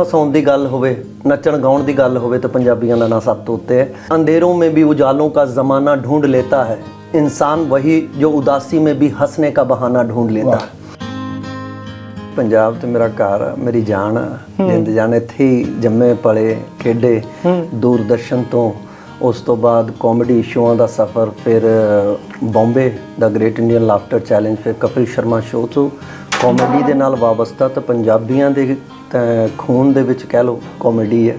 ਹਸਾਉਣ ਦੀ ਗੱਲ ਹੋਵੇ ਨੱਚਣ ਗਾਉਣ ਦੀ ਗੱਲ ਹੋਵੇ ਤਾਂ ਪੰਜਾਬੀਆਂ ਦਾ ਨਾਂ ਸਭ ਤੋਂ ਉੱਤੇ ਹੈ। ਅੰਧੇਰੋਂ ਮੇਂ ਵੀ ਉਜਾਲੋਂ ਕਾ ਜ਼ਮਾਨਾ ਢੂੰਡ ਲੈਤਾ ਹੈ। ਇਨਸਾਨ ਵਹੀ ਜੋ ਉਦਾਸੀ ਮੇਂ ਵੀ ਹੱਸਨੇ ਕਾ ਬਹਾਨਾ ਢੂੰਡ ਲੈਤਾ ਹੈ। ਪੰਜਾਬ ਤੇ ਮੇਰਾ ਘਰ ਮੇਰੀ ਜਾਨ ਜਿੰਦ ਜਾਨ ਇੱਥੇ ਹੀ ਜੰਮੇ ਪਲੇ ਖੇਡੇ ਦੂਰਦਰਸ਼ਨ ਤੋਂ। ਉਸ ਤੋਂ ਬਾਅਦ ਕਾਮੇਡੀ ਸ਼ੋਆਂ ਦਾ ਸਫ਼ਰ ਫਿਰ ਅ, ਬੰਬੇ ਦਾ ਗ੍ਰੇਟ ਇੰਡੀਅਨ ਲਾਫਟਰ ਚੈਲੰਜ ਫਿਰ ਕਪਿਲ ਸ਼ਰਮਾ ਸ਼ੋਅ ਤੋਂ। ਕਾਮੇਡੀ ਦੇ ਨਾਲ ਵਾਬਸਤਾ ਤਾਂ ਪੰਜਾਬੀਆਂ ਦੇ ਤਾਂ ਖੂਨ ਦੇ ਵਿੱਚ ਕਹਿ ਲਓ ਕਾਮੇਡੀ ਹੈ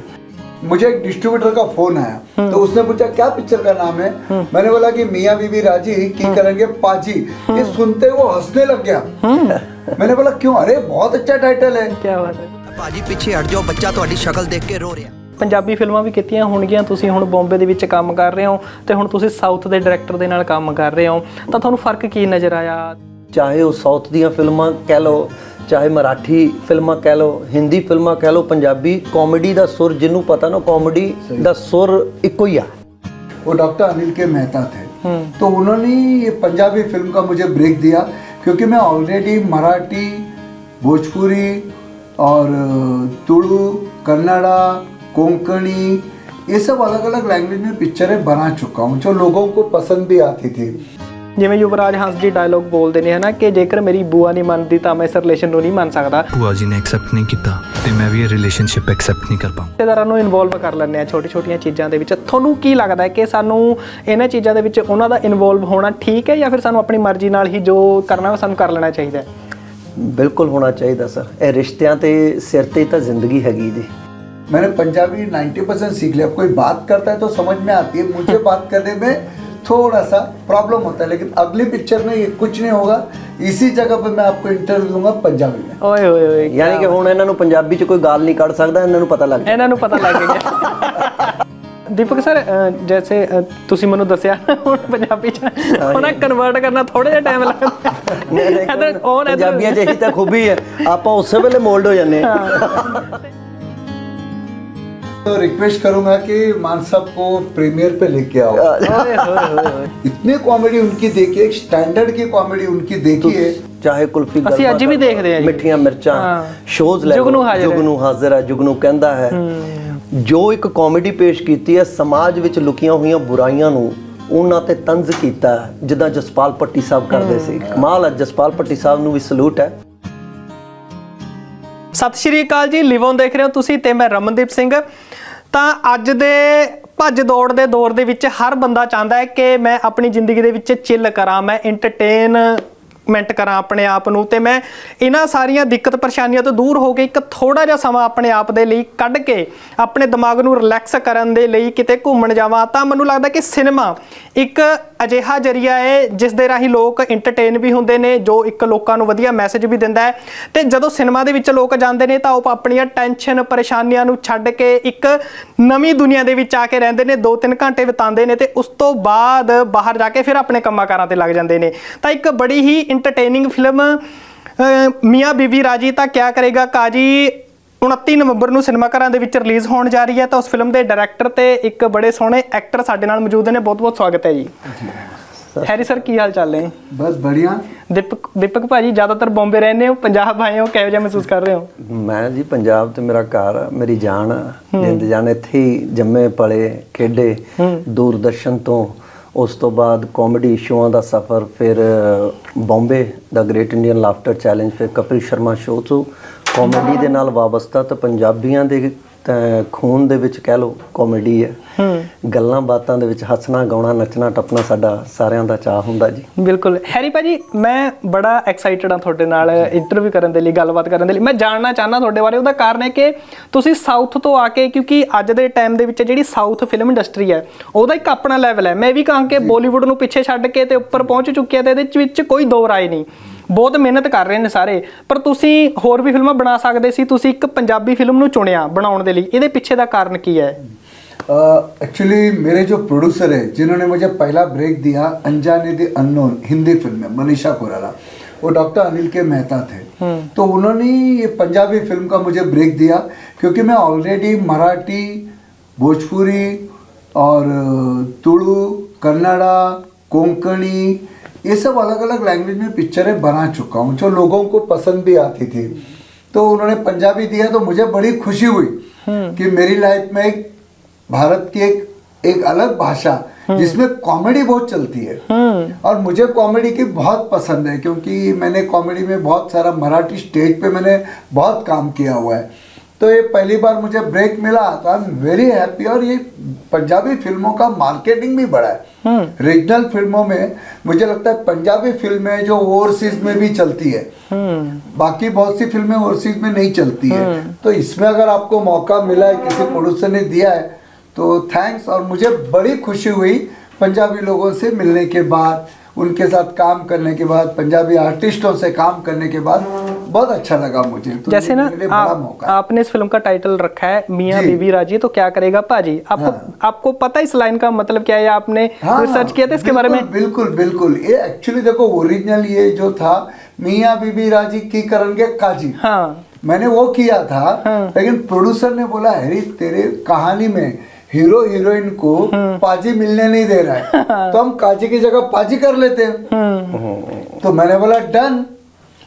मुझे एक डिस्ट्रीब्यूटर का फोन आया तो उसने पूछा क्या पिक्चर का नाम है मैंने बोला कि मियाँ बीबी राजी की करेंगे पाजी ये सुनते ही वो हंसने लग गया मैंने बोला क्यों अरे बहुत अच्छा टाइटल है ਕੀ ਬਾਤ ਹੈ ਭਾਜੀ ਪਿੱਛੇ ਹਟ ਜਾਓ ਬੱਚਾ ਤੁਹਾਡੀ ਸ਼ਕਲ ਦੇਖ ਕੇ ਰੋ ਰਿਹਾ ਪੰਜਾਬੀ ਫਿਲਮਾਂ ਵੀ ਕੀਤੀਆਂ ਹੋਣਗੀਆਂ ਤੁਸੀਂ ਹੁਣ ਬੰਬੇ ਦੇ ਵਿੱਚ ਕੰਮ ਕਰ ਰਹੇ ਹੋ ਤੇ ਹੁਣ ਤੁਸੀਂ ਸਾਊਥ ਦੇ ਡਾਇਰੈਕਟਰ ਦੇ ਨਾਲ ਕੰਮ ਕਰ ਰਹੇ ਹੋ ਤਾਂ ਤੁਹਾਨੂੰ ਫਰਕ ਕੀ ਨਜ਼ਰ ਆਇਆ ਚਾਹੇ ਉਹ ਸਾਊਥ ਦੀਆਂ ਫਿਲਮਾਂ ਕਹਿ ਲਓ ਚਾਹੇ ਮਰਾਠੀ ਫਿਲਮਾਂ ਕਹਿ ਲਓ ਹਿੰਦੀ ਫਿਲਮਾਂ ਕਹਿ ਲਓ ਪੰਜਾਬੀ ਕਾਮੇਡੀ ਦਾ ਸੁਰ ਜਿਹਨੂੰ ਪਤਾ ਨਾ ਕਾਮੇਡੀ ਦਾ ਸੁਰ ਇੱਕੋ ਹੀ ਆ वो डॉक्टर अनिल के मेहता थे तो उन्होंने ये पंजाबी फिल्म का मुझे ब्रेक दिया क्योंकि मैं ऑलरेडी मराठी भोजपुरी और अ, तुलु कन्नड़ा कोंकणी ये सब अलग अलग लैंग्वेज में पिक्चरें बना चुका हूँ जो लोगों को पसंद भी आती थी ਜਿਵੇਂ ਯੁਵਰਾਜ ਹੰਸ ਜੀ ਡਾਇਲੋਗ ਬੋਲਦੇ ਨੇ ਹਨਾ ਕਿ ਜੇਕਰ ਮੇਰੀ ਬੂਆ ਨਹੀਂ ਮੰਨਦੀ ਤਾਂ ਮੈਂ ਇਸ ਰਿਲੇਸ਼ਨ ਨੂੰ ਨਹੀਂ ਮੰਨ ਸਕਦਾ ਭੂਆ ਜੀ ਨੇ ਐਕਸੈਪਟ ਨਹੀਂ ਕੀਤਾ ਤੇ ਮੈਂ ਵੀ ਇਹ ਰਿਲੇਸ਼ਨਸ਼ਿਪ ਐਕਸੈਪਟ ਨਹੀਂ ਕਰ ਪਾਊਂ ਰਿਸ਼ਤੇਦਾਰਾਂ ਨੂੰ ਇਨਵੋਲਵ ਕਰ ਲੈਂਦੇ ਆ ਛੋਟੀ ਛੋਟੀਆਂ ਚੀਜ਼ਾਂ ਦੇ ਵਿੱਚ ਤੁਹਾਨੂੰ ਕੀ ਲੱਗਦਾ ਹੈ ਕਿ ਸਾਨੂੰ ਇਹਨਾਂ ਚੀਜ਼ਾਂ ਦੇ ਵਿੱਚ ਉਹਨਾਂ ਦਾ ਇਨਵੋਲਵ ਹੋਣਾ ਠੀਕ ਹੈ ਜਾਂ ਫਿਰ ਸਾਨੂੰ ਆਪਣੀ ਮਰਜ਼ੀ ਨਾਲ ਹੀ ਜੋ ਕਰਨਾ ਉਹ ਸਾਨੂੰ ਕਰ ਲੈਣਾ ਚਾਹੀਦਾ ਹੈ ਬਿਲਕੁਲ ਹੋਣਾ ਚਾਹੀਦਾ ਸਰ ਇਹ ਰਿਸ਼ਤਿਆਂ ਤੇ ਸਿਰ ਤੇ ਹੀ ਤਾਂ ਜ਼ਿੰਦਗੀ ਹੈਗੀ ਜੀ मैंने पंजाबी 90 परसेंट सीख लिया कोई बात करता है तो समझ में आती है मुझे बात करने में थोड़ा सा प्रॉब्लम होता है लेकिन अगली पिक्चर में ये कुछ नहीं होगा इसी जगह पे मैं आपको इंटरव्यू दूंगा पंजाबी में ਓਏ ਹੋਏ ਹੋਏ ਯਾਨੀ ਕਿ ਹੁਣ ਇਹਨਾਂ ਨੂੰ ਪੰਜਾਬੀ 'ਚ ਕੋਈ ਗਾਲ ਨਹੀਂ ਕੱਢ ਸਕਦਾ ਇਹਨਾਂ ਨੂੰ ਪਤਾ ਲੱਗ ਜਾਂਦਾ ਇਹਨਾਂ ਨੂੰ ਪਤਾ ਲੱਗ ਗਿਆ ਦੀਪਕ ਸਰ ਅ, ਜੈਸੇ ਅ, ਤੁਸੀਂ ਮੈਨੂੰ ਦੱਸਿਆ ਹੁਣ ਪੰਜਾਬੀ ਚ ਉਹਨਾਂ ਕਨਵਰਟ ਕਰਨਾ ਥੋੜਾ ਜਿਹਾ ਟਾਈਮ ਲੱਗਦਾ ਨਹੀਂ, ਨਹੀਂ, ਇੱਧਰ on, ਇੱਧਰ- ਪੰਜਾਬੀਆਂ 'ਚ ਇਹੀ ਤਾਂ ਖੂਬੀ ਹੈ ਆਪਾਂ ਉਸੇ ਵੇਲੇ ਮੋਲਡ ਹੋ ਜਾਂਦੇ ਹਾਂ तो रिक्वेस्ट करूंगा कि मान साहब को प्रीमियर पे लेके आओ ਓਏ ਹੋਏ ਹੋਏ ਹੋਏ इतनी कॉमेडी उनकी देखी है एक स्टैंडर्ड की कॉमेडी उनकी देखी है ਚਾਹੇ ਕੁਲਫੀ ਅਸੀਂ ਅੱਜ ਵੀ ਦੇਖਦੇ ਹਾਂ ਜੀ। ਮਿੱਠੀਆਂ ਮਿਰਚਾਂ ਹਾਂ। ਸ਼ੋਜ਼ ਲੈ ਜੁਗਨੂ ਲਓ, ਹਾਜ਼ਰ ਹੈ। ਜੁਗਨੂ ਹਾਜ਼ਰ ਹੈ ਜੁਗਨੂ ਕਹਿੰਦਾ ਹੈ ਜੋ ਇੱਕ ਕਾਮੇਡੀ ਪੇਸ਼ ਕੀਤੀ ਹੈ ਸਮਾਜ ਵਿੱਚ ਲੁਕੀਆਂ ਹੋਈਆਂ ਬੁਰਾਈਆਂ ਨੂੰ ਉਹਨਾਂ ਤੇ ਤੰਜ਼ ਕੀਤਾ ਹੈ, ਜਿੱਦਾਂ ਜਸਪਾਲ ਪੱਟੀ ਸਾਹਿਬ ਕਰਦੇ ਸੀ ਕਮਾਲ ਹੈ ਜਸਪਾਲ ਪੱਟੀ ਸਾਹਿਬ ਨੂੰ ਵੀ ਸਲੂਟ ਹੈ ਸਤਿ ਸ਼੍ਰੀ ਅਕਾਲ ਜੀ ਲਿਵ ਔਨ ਦੇਖ ਰਹੇ ਹੋ ਤੁਸੀਂ ਤੇ ਮੈਂ ਰਮਨਦੀਪ ਸਿੰਘ ਤਾਂ ਅੱਜ ਦੇ ਭੱਜ ਦੌੜ ਦੇ ਦੌਰ ਦੇ ਵਿੱਚ ਹਰ ਬੰਦਾ ਚਾਹੁੰਦਾ ਹੈ ਕਿ ਮੈਂ ਆਪਣੀ ਜ਼ਿੰਦਗੀ ਦੇ ਵਿੱਚ ਚਿੱਲ ਕਰਾਂ, ਮੈਂ ਐਂਟਰਟੇਨਮੈਂਟ ਕਰਾਂ ਆਪਣੇ ਆਪ ਨੂੰ ਤੇ ਮੈਂ ਇਹਨਾਂ ਸਾਰੀਆਂ ਦਿੱਕਤ ਪਰੇਸ਼ਾਨੀਆਂ ਤੋਂ ਦੂਰ ਹੋ ਕੇ ਇੱਕ ਥੋੜਾ ਜਿਹਾ ਸਮਾਂ ਆਪਣੇ ਆਪ ਦੇ ਲਈ ਕੱਢ ਕੇ ਆਪਣੇ ਦਿਮਾਗ ਨੂੰ ਰਿਲੈਕਸ ਕਰਨ ਦੇ ਲਈ ਕਿਤੇ ਘੁੰਮਣ ਜਾਵਾਂ ਤਾਂ ਮੈਨੂੰ ਲੱਗਦਾ ਕਿ ਸਿਨੇਮਾ ਇੱਕ ਅਜਿਹਾ ਜਰੀਆ ਹੈ ਜਿਸ ਦੇ ਰਾਹੀਂ ਲੋਕ ਐਂਟਰਟੇਨ ਵੀ ਹੁੰਦੇ ਨੇ, ਜੋ ਇੱਕ ਲੋਕਾਂ ਨੂੰ ਵਧੀਆ ਮੈਸੇਜ ਵੀ ਦਿੰਦਾ ਹੈ। ਤੇ ਜਦੋਂ ਸਿਨੇਮਾ ਦੇ ਵਿੱਚ ਲੋਕ ਜਾਂਦੇ ਨੇ, ਤਾਂ ਉਹ ਆਪਣੀਆਂ ਟੈਨਸ਼ਨ ਪਰੇਸ਼ਾਨੀਆਂ ਨੂੰ ਛੱਡ ਕੇ ਇੱਕ ਨਵੀਂ ਦੁਨੀਆ ਦੇ ਵਿੱਚ ਆ ਕੇ ਰਹਿੰਦੇ ਨੇ 2-3 ਘੰਟੇ ਬਿਤਾਉਂਦੇ ਨੇ ਤੇ ਉਸ ਤੋਂ ਬਾਅਦ ਬਾਹਰ ਜਾ ਕੇ ਫਿਰ ਆਪਣੇ ਕੰਮਾਂ ਕਾਰਾਂ ਤੇ ਲੱਗ ਜਾਂਦੇ ਨੇ। ਤਾਂ ਇੱਕ ਬੜੀ ਹੀ ਐਂਟਰਟੇਨਿੰਗ ਫਿਲਮ ਮੀਆਂ ਬੀਵੀ ਰਾਜੀ ਤਾਂ ਕਿਆ ਕਰੇਗਾ ਕਾਜੀ? 29 ਨਵੰਬਰ ਨੂੰ ਸਿਨੇਮਾ ਘਰਾਂ ਦੇ ਵਿੱਚ ਰਿਲੀਜ਼ ਹੋਣ ਜਾ ਰਹੀ ਹੈ ਤਾਂ ਉਸ ਫਿਲਮ ਦੇ ਡਾਇਰੈਕਟਰ ਤੇ ਇੱਕ ਬੜੇ ਸੋਹਣੇ ਐਕਟਰ ਸਾਡੇ ਨਾਲ ਮੌਜੂਦ ਨੇ। ਬਹੁਤ-ਬਹੁਤ ਸਵਾਗਤ ਹੈ ਜੀ। ਹੈਰੀ ਸਰ ਕੀ ਹਾਲ ਚਾਲ ਨੇ? ਬਸ ਬੜੀਆਂ। ਦੀਪਕ ਦੀਪਕ ਭਾਜੀ ਜ਼ਿਆਦਾਤਰ ਬੰਬੇ ਰਹਿੰਦੇ ਹੋ ਪੰਜਾਬ ਆਏ ਹੋ ਕਿਹੋ ਜਿਹਾ ਮਹਿਸੂਸ ਕਰ ਰਹੇ ਹੋ? ਮੈਂ ਜੀ ਪੰਜਾਬ ਤੇ ਮੇਰਾ ਘਰ ਮੇਰੀ ਜਾਨ ਜਿੰਦ ਜਾਨ ਇੱਥੇ ਹੀ ਜੰਮੇ ਪਲੇ ਖੇਡੇ ਦੂਰਦਰਸ਼ਨ ਤੋਂ ਉਸ ਤੋਂ ਬਾਅਦ ਕਾਮੇਡੀ ਸ਼ੋਆਂ ਦਾ ਸਫ਼ਰ ਫਿਰ ਬੰਬੇ ਦਾ ਗ੍ਰੇਟ ਇੰਡੀਅਨ ਲਾਫਟਰ ਚੈਲੰਜ ਫਿਰ ਕਪਿਲ ਸ਼ਰਮਾ ਸ਼ੋਅ ਤੋਂ ਕਾਮੇਡੀ ਦੇ ਨਾਲ ਵਾਬਸਤਾ ਤਾਂ ਪੰਜਾਬੀਆਂ ਦੇ ਖੂਨ ਦੇ ਵਿੱਚ ਕਹਿ ਲਓ ਕਾਮੇਡੀ ਹੈ। ਗੱਲਾਂ ਬਾਤਾਂ ਦੇ ਵਿੱਚ ਹੱਸਣਾ ਗਾਉਣਾ ਨੱਚਣਾ ਟੱਪਣਾ ਸਾਡਾ ਸਾਰਿਆਂ ਦਾ ਚਾਹ ਹੁੰਦਾ ਜੀ। ਬਿਲਕੁਲ। ਹੈਰੀ ਭਾਜੀ ਮੈਂ ਬੜਾ ਐਕਸਾਈਟਡ ਹਾਂ ਤੁਹਾਡੇ ਨਾਲ ਇੰਟਰਵਿਊ ਕਰਨ ਦੇ ਲਈ ਗੱਲਬਾਤ ਕਰਨ ਦੇ ਲਈ। ਮੈਂ ਜਾਣਨਾ ਚਾਹਨਾ ਤੁਹਾਡੇ ਬਾਰੇ ਉਹਦਾ ਕਾਰਨ ਹੈ ਕਿ ਤੁਸੀਂ ਸਾਊਥ ਤੋਂ ਆ ਕੇ ਕਿਉਂਕਿ ਅੱਜ ਦੇ ਟਾਈਮ ਦੇ ਵਿੱਚ ਜਿਹੜੀ ਸਾਊਥ ਫਿਲਮ ਇੰਡਸਟਰੀ ਹੈ ਉਹਦਾ ਇੱਕ ਆਪਣਾ ਲੈਵਲ ਹੈ। ਮੈਂ ਵੀ ਕਹਾਂ ਕਿ ਬਾਲੀਵੁੱਡ ਨੂੰ ਪਿੱਛੇ ਛੱਡ ਕੇ ਤੇ ਉੱਪਰ ਪਹੁੰਚ ਚੁੱਕਿਆ ਤੇ ਇਹਦੇ ਵਿੱਚ ਕੋਈ ਦੋ ਰਾਏ ਨਹੀਂ। ਬਹੁਤ ਮਿਹਨਤ ਕਰ ਰਹੇ ਨੇ ਸਾਰੇ ਪਰ ਤੁਸੀਂ ਹੋਰ ਵੀ ਫਿਲਮਾਂ ਬਣਾ ਸਕਦੇ ਸੀ ਤੁਸੀਂ ਇੱਕ ਪੰਜਾਬੀ ਫਿਲਮ ਨੂੰ ਚੁਣਿਆ ਬਣਾਉਣ ਦੇ ਲਈ ਇਹਦੇ ਪਿੱਛੇ ਦਾ ਕਾਰਨ ਕੀ ਹੈ एक्चुअली मेरे जो प्रोड्यूसर है जिन्होंने मुझे पहला ब्रेक दिया अनजाने दी अननोन हिंदी फिल्म में मनीषा कोराला वो डॉक्टर अनिल के मेहता थे तो उन्होंने ये पंजाबी फिल्म का मुझे ब्रेक दिया क्योंकि मैं ऑलरेडी मराठी भोजपुरी और अ, तुलु कन्नड़ा कोंकणी ये सब अलग अलग लैंग्वेज में पिक्चरें बना चुका हूँ। जो लोगों को पसंद भी आती थी। तो उन्होंने पंजाबी दिया तो मुझे बड़ी खुशी हुई कि मेरी लाइफ में एक भारत की एक एक अलग भाषा जिसमें कॉमेडी बहुत चलती है। और मुझे कॉमेडी की बहुत पसंद है क्योंकि मैंने कॉमेडी में बहुत सारा मराठी स्टेज पे मैंने बहुत काम किया हुआ है। तो ये पहली बार मुझे ब्रेक मिला तो आई एम वेरी हैप्पी और ये पंजाबी फ़िल्मों का मार्केटिंग भी बढ़ा है। रीजनल फ़िल्मों में मुझे लगता है पंजाबी फ़िल्में जो ओवरसीज में भी चलती है। बाकी बहुत सी फ़िल्में ओवरसीज में नहीं चलती है। तो इसमें अगर आपको मौका मिला है किसी प्रोड्यूसर ने दिया है तो थैंक्स और मुझे बड़ी खुशी हुई पंजाबी लोगों से मिलने के बाद। उनके साथ काम करने के बाद पंजाबी आर्टिस्टों से काम करने के बाद बहुत अच्छा लगा मुझे। तो जैसे ना आप, आपने इस फ़िल्म का टाइटल रखा है मियाँ। बीवी राज़ी तो क्या करेगा पाजी? आपको हाँ। आपको पता इस लाइन का मतलब क्या है? आपने हाँ, रिसर्च किया था इसके बारे में? बिल्कुल बिल्कुल ये एक्चुअली देखो ओरिजिनल ये जो था मियाँ बीबी राज़ी की करेंगे काजी। हाँ। मैंने वो किया था हाँ। लेकिन प्रोड्यूसर ने बोला हैरी तेरे कहानी में हीरो हीरोइन को हाँ। पाजी मिलने नहीं दे रहा है। तो हम काजी की जगह पाजी कर लेते हैं। हम्म, तो मैंने बोला डन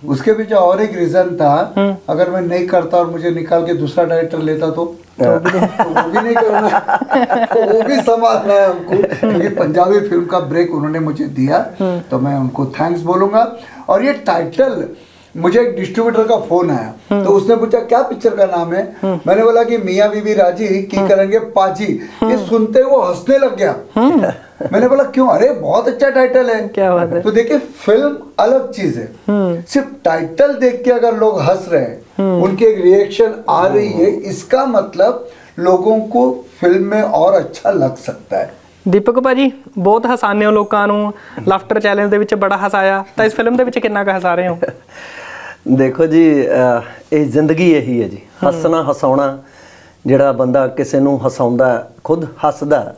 उसके पीछे और एक रीजन था। हम्म। अगर मैं नहीं करता और मुझे निकाल के दूसरा डायरेक्टर लेता तो? तो वो भी नहीं करना। तो वो भी संभालना है हमको। क्योंकि पंजाबी फ़िल्म का ब्रेक उन्होंने मुझे दिया। हम्म। तो मैं उनको थैंक्स बोलूँगा। और ये टाइटल मुझे एक डिस्ट्रीब्यूटर का फोन आया हम्म। तो उसने पूछा क्या पिक्चर का नाम है मैंने बोला कि मियाँ बीबी राजी की हम्म। करेंगे पाजी ये सुनते ही वो हंसने लग गया मैंने बोला क्यों अरे बहुत अच्छा टाइटल है क्या बात है तो देखिए फिल्म अलग चीज है सिर्फ टाइटल देख के अगर लोग हंस रहे हैं उनकी एक रिएक्शन आ रही है इसका मतलब ਲੋਕਾਂ को फिल्म में और अच्छा लग सकता है ਦੀਪਕ ਭਾਜੀ ਬਹੁਤ ਹਸਾਉਂਦੇ ਹੋ ਲੋਕਾਂ ਨੂੰ ਲਾਫਟਰ ਚੈਲੰਜ ਦੇ ਵਿੱਚ ਬੜਾ ਹਸਾਇਆ ਤਾਂ ਇਸ ਫਿਲਮ ਦੇ ਵਿੱਚ ਕਿੰਨਾ ਕੁ ਹਸਾ ਰਹੇ ਹੋ ਦੇਖੋ ਜੀ ਇਹ ਜ਼ਿੰਦਗੀ ਇਹੀ ਹੈ ਜੀ। ਹੱਸਣਾ ਹਸਾਉਣਾ ਜਿਹੜਾ ਬੰਦਾ ਕਿਸੇ ਨੂੰ ਹਸਾਉਂਦਾ ਖੁਦ ਹੱਸਦਾ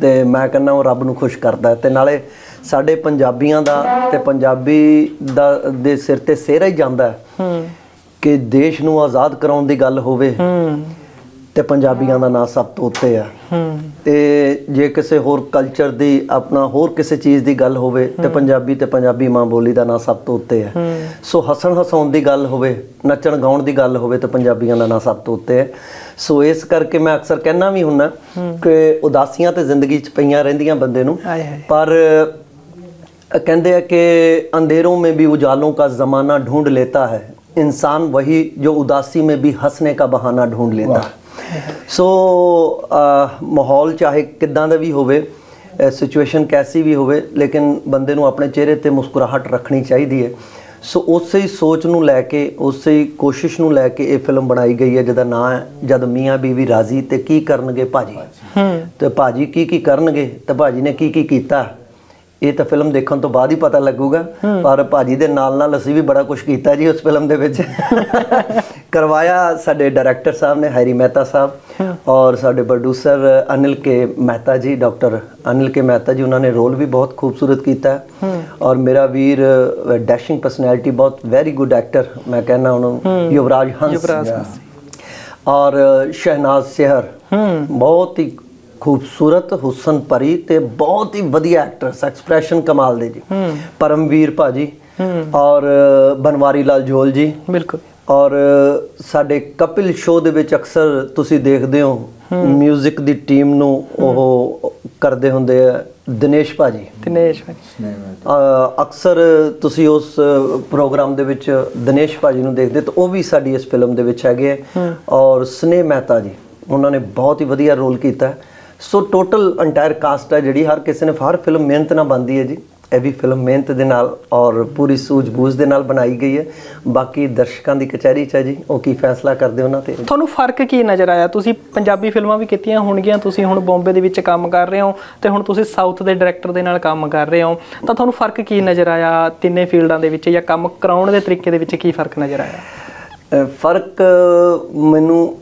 ਤੇ ਮੈਂ ਕਹਿੰਦਾ ਉਹ ਰੱਬ ਨੂੰ ਖੁਸ਼ ਕਰਦਾ। ਤੇ ਨਾਲੇ ਸਾਡੇ ਪੰਜਾਬੀਆਂ ਦਾ ਤੇ ਪੰਜਾਬੀ ਦਾ ਦੇ ਸਿਰ ਤੇ ਸਿਹਰਾ ਹੀ ਜਾਂਦਾ ਹੈ ਕਿ ਦੇਸ਼ ਨੂੰ ਆਜ਼ਾਦ ਕਰਾਉਣ ਦੀ ਗੱਲ ਹੋਵੇ। ਤੇ ਪੰਜਾਬੀਆਂ ਦਾ ਨਾਂ ਸਭ ਤੋਂ ਉੱਤੇ ਆ ਤੇ ਜੇ ਕਿਸੇ ਹੋਰ ਕਲਚਰ ਦੀ ਆਪਣਾ ਹੋਰ ਕਿਸੇ ਚੀਜ਼ ਦੀ ਗੱਲ ਹੋਵੇ ਤੇ ਪੰਜਾਬੀ ਤੇ ਪੰਜਾਬੀ ਮਾਂ ਬੋਲੀ ਦਾ ਨਾਂ ਸਭ ਤੋਂ ਉੱਤੇ ਹੈ ਸੋ ਹੱਸਣ ਹਸਾਉਣ ਦੀ ਗੱਲ ਹੋਵੇ ਨੱਚਣ ਗਾਉਣ ਦੀ ਗੱਲ ਹੋਵੇ ਤਾਂ ਪੰਜਾਬੀਆਂ ਦਾ ਨਾਂ ਸਭ ਤੋਂ ਉੱਤੇ ਹੈ ਸੋ ਇਸ ਕਰਕੇ ਮੈਂ ਅਕਸਰ ਕਹਿਣਾ ਵੀ ਹੁੰਨਾ ਕਿ ਉਦਾਸੀਆਂ ਤੇ ਜ਼ਿੰਦਗੀ 'ਚ ਪਈਆਂ ਰਹਿੰਦੀਆਂ ਬੰਦੇ ਨੂੰ ਆਏ ਹਾਏ पर कहते हैं कि अंधेरों में भी उजालों का जमाना ढूंढ लेता है इंसान वही जो उदासी में भी हंसने का बहाना ढूंढ लेता है ਸੋ ਮਾਹੌਲ ਚਾਹੇ ਕਿੱਦਾਂ ਦਾ ਵੀ ਹੋਵੇ ਸਿਚੁਏਸ਼ਨ ਕੈਸੀ ਵੀ ਹੋਵੇ ਲੇਕਿਨ ਬੰਦੇ ਨੂੰ ਆਪਣੇ ਚਿਹਰੇ ਤੇ ਮੁਸਕਰਾਹਟ ਰੱਖਣੀ ਚਾਹੀਦੀ ਹੈ। ਸੋ ਉਸੇ ਹੀ ਸੋਚ ਨੂੰ ਲੈ ਕੇ ਉਸੇ ਹੀ ਕੋਸ਼ਿਸ਼ ਨੂੰ ਲੈ ਕੇ ਇਹ ਫਿਲਮ ਬਣਾਈ ਗਈ ਹੈ ਜਿਹਦਾ ਨਾਮ ਹੈ ਜਦ ਮੀਆਂ ਬੀਵੀ ਰਾਜ਼ੀ ਤੇ ਕੀ ਕਰਨਗੇ ਭਾਜੀ? ਤੇ ਭਾਜੀ ਕੀ ਕੀ ਕਰਨਗੇ? ਤੇ ਭਾਜੀ ਨੇ ਕੀ ਕੀ ਕੀਤਾ? ਇਹ ਤਾਂ ਫਿਲਮ ਦੇਖਣ ਤੋਂ ਬਾਅਦ ਹੀ ਪਤਾ ਲੱਗੂਗਾ। ਪਰ ਭਾਜੀ ਦੇ ਨਾਲ ਨਾਲ ਅਸੀਂ ਵੀ ਬੜਾ ਕੁਝ ਕੀਤਾ ਜੀ ਉਸ ਫਿਲਮ ਦੇ ਵਿੱਚ। ਕਰਵਾਇਆ ਸਾਡੇ ਡਾਇਰੈਕਟਰ ਸਾਹਿਬ ਨੇ ਹੈਰੀ ਮਹਿਤਾ ਸਾਹਿਬ ਔਰ ਸਾਡੇ ਪ੍ਰੋਡਿਊਸਰ ਅਨਿਲ ਕੇ ਮਹਿਤਾ ਜੀ ਡਾਕਟਰ ਅਨਿਲ ਕੇ ਮਹਿਤਾ ਜੀ ਉਹਨਾਂ ਨੇ ਰੋਲ ਵੀ ਬਹੁਤ ਖੂਬਸੂਰਤ ਕੀਤਾ। ਔਰ ਮੇਰਾ ਵੀਰ ਡੈਸ਼ਿੰਗ ਪਰਸਨੈਲਿਟੀ ਬਹੁਤ ਵੈਰੀ ਗੁੱਡ ਐਕਟਰ ਮੈਂ ਕਹਿੰਦਾ ਉਹਨੂੰ ਯੁਵਰਾਜ ਹੰਸ ਔਰ ਸ਼ਹਿਨਾਜ਼ ਸਿਹਰ ਬਹੁਤ ਹੀ ਖੂਬਸੂਰਤ ਹੁਸਨ ਭਰੀ ਤੇ ਬਹੁਤ ਹੀ ਵਧੀਆ ਐਕਟਰਸ ਐਕਸਪ੍ਰੈਸ਼ਨ ਕਮਾਲ ਦੇ ਜੀ। ਪਰਮਵੀਰ ਭਾਜੀ ਔਰ ਬਨਵਾਰੀ ਲਾਲ ਜੋਲ ਜੀ। ਬਿਲਕੁਲ। ਔਰ ਸਾਡੇ ਕਪਿਲ ਸ਼ੋਅ ਦੇ ਵਿੱਚ ਅਕਸਰ ਤੁਸੀਂ ਦੇਖਦੇ ਹੋ 뮤직 ਦੀ ਟੀਮ ਨੂੰ ਉਹ ਕਰਦੇ ਹੁੰਦੇ ਆ ਦਿਨੇਸ਼ ਭਾਜੀ। ਦਿਨੇਸ਼ ਭਾਜੀ। ਅ, ਅਕਸਰ ਤੁਸੀਂ ਉਸ ਪ੍ਰੋਗਰਾਮ ਦੇ ਵਿੱਚ ਦਿਨੇਸ਼ ਭਾਜੀ ਨੂੰ ਦੇਖਦੇ ਤਾਂ ਉਹ ਵੀ ਸਾਡੀ ਇਸ ਫਿਲਮ ਦੇ ਵਿੱਚ ਹੈਗੇ ਹੈ। ਔਰ ਸਨੇਹ ਮਹਿਤਾ ਜੀ ਉਹਨਾਂ ਨੇ ਬਹੁਤ ਹੀ ਵਧੀਆ ਰੋਲ ਕੀਤਾ। ਹੈ। ਸੋ ਟੋਟਲ ਇੰਟਾਇਰ ਕਾਸਟ ਹੈ ਜਿਹੜੀ ਹਰ ਕਿਸੇ ਨੇ ਹਰ ਫਿਲਮ ਮਿਹਨਤ ਨਾਲ ਬਣਦੀ ਹੈ ਜੀ। ਇਹ ਵੀ ਫਿਲਮ ਮਿਹਨਤ ਦੇ ਨਾਲ ਔਰ ਪੂਰੀ ਸੂਝ-ਬੂਝ ਦੇ ਨਾਲ ਬਣਾਈ ਗਈ ਹੈ। ਬਾਕੀ ਦਰਸ਼ਕਾਂ ਦੀ ਕਚਹਿਰੀ 'ਚ ਹੈ ਜੀ ਉਹ ਕੀ ਫੈਸਲਾ ਕਰਦੇ ਉਹਨਾਂ ਤੇ। ਤੁਹਾਨੂੰ ਫ਼ਰਕ ਕੀ ਨਜ਼ਰ ਆਇਆ? ਤੁਸੀਂ ਪੰਜਾਬੀ ਫਿਲਮਾਂ ਵੀ ਕੀਤੀਆਂ ਹੋਣਗੀਆਂ ਤੁਸੀਂ ਹੁਣ ਬੰਬੇ ਦੇ ਵਿੱਚ ਕੰਮ ਕਰ ਰਹੇ ਹੋ ਤੇ ਹੁਣ ਤੁਸੀਂ ਸਾਊਥ ਦੇ ਡਾਇਰੈਕਟਰ ਦੇ ਨਾਲ ਕੰਮ ਕਰ ਰਹੇ ਹੋ। ਤਾਂ ਤੁਹਾਨੂੰ ਫ਼ਰਕ ਕੀ ਨਜ਼ਰ ਆਇਆ ਤਿੰਨੇ ਫੀਲਡਾਂ ਦੇ ਵਿੱਚ ਜਾਂ ਕੰਮ ਕਰਾਉਣ ਦੇ ਤਰੀਕੇ ਦੇ ਵਿੱਚ ਕੀ ਫ਼ਰਕ ਨਜ਼ਰ ਆਇਆ? ਫ਼ਰਕ ਮੈਨੂੰ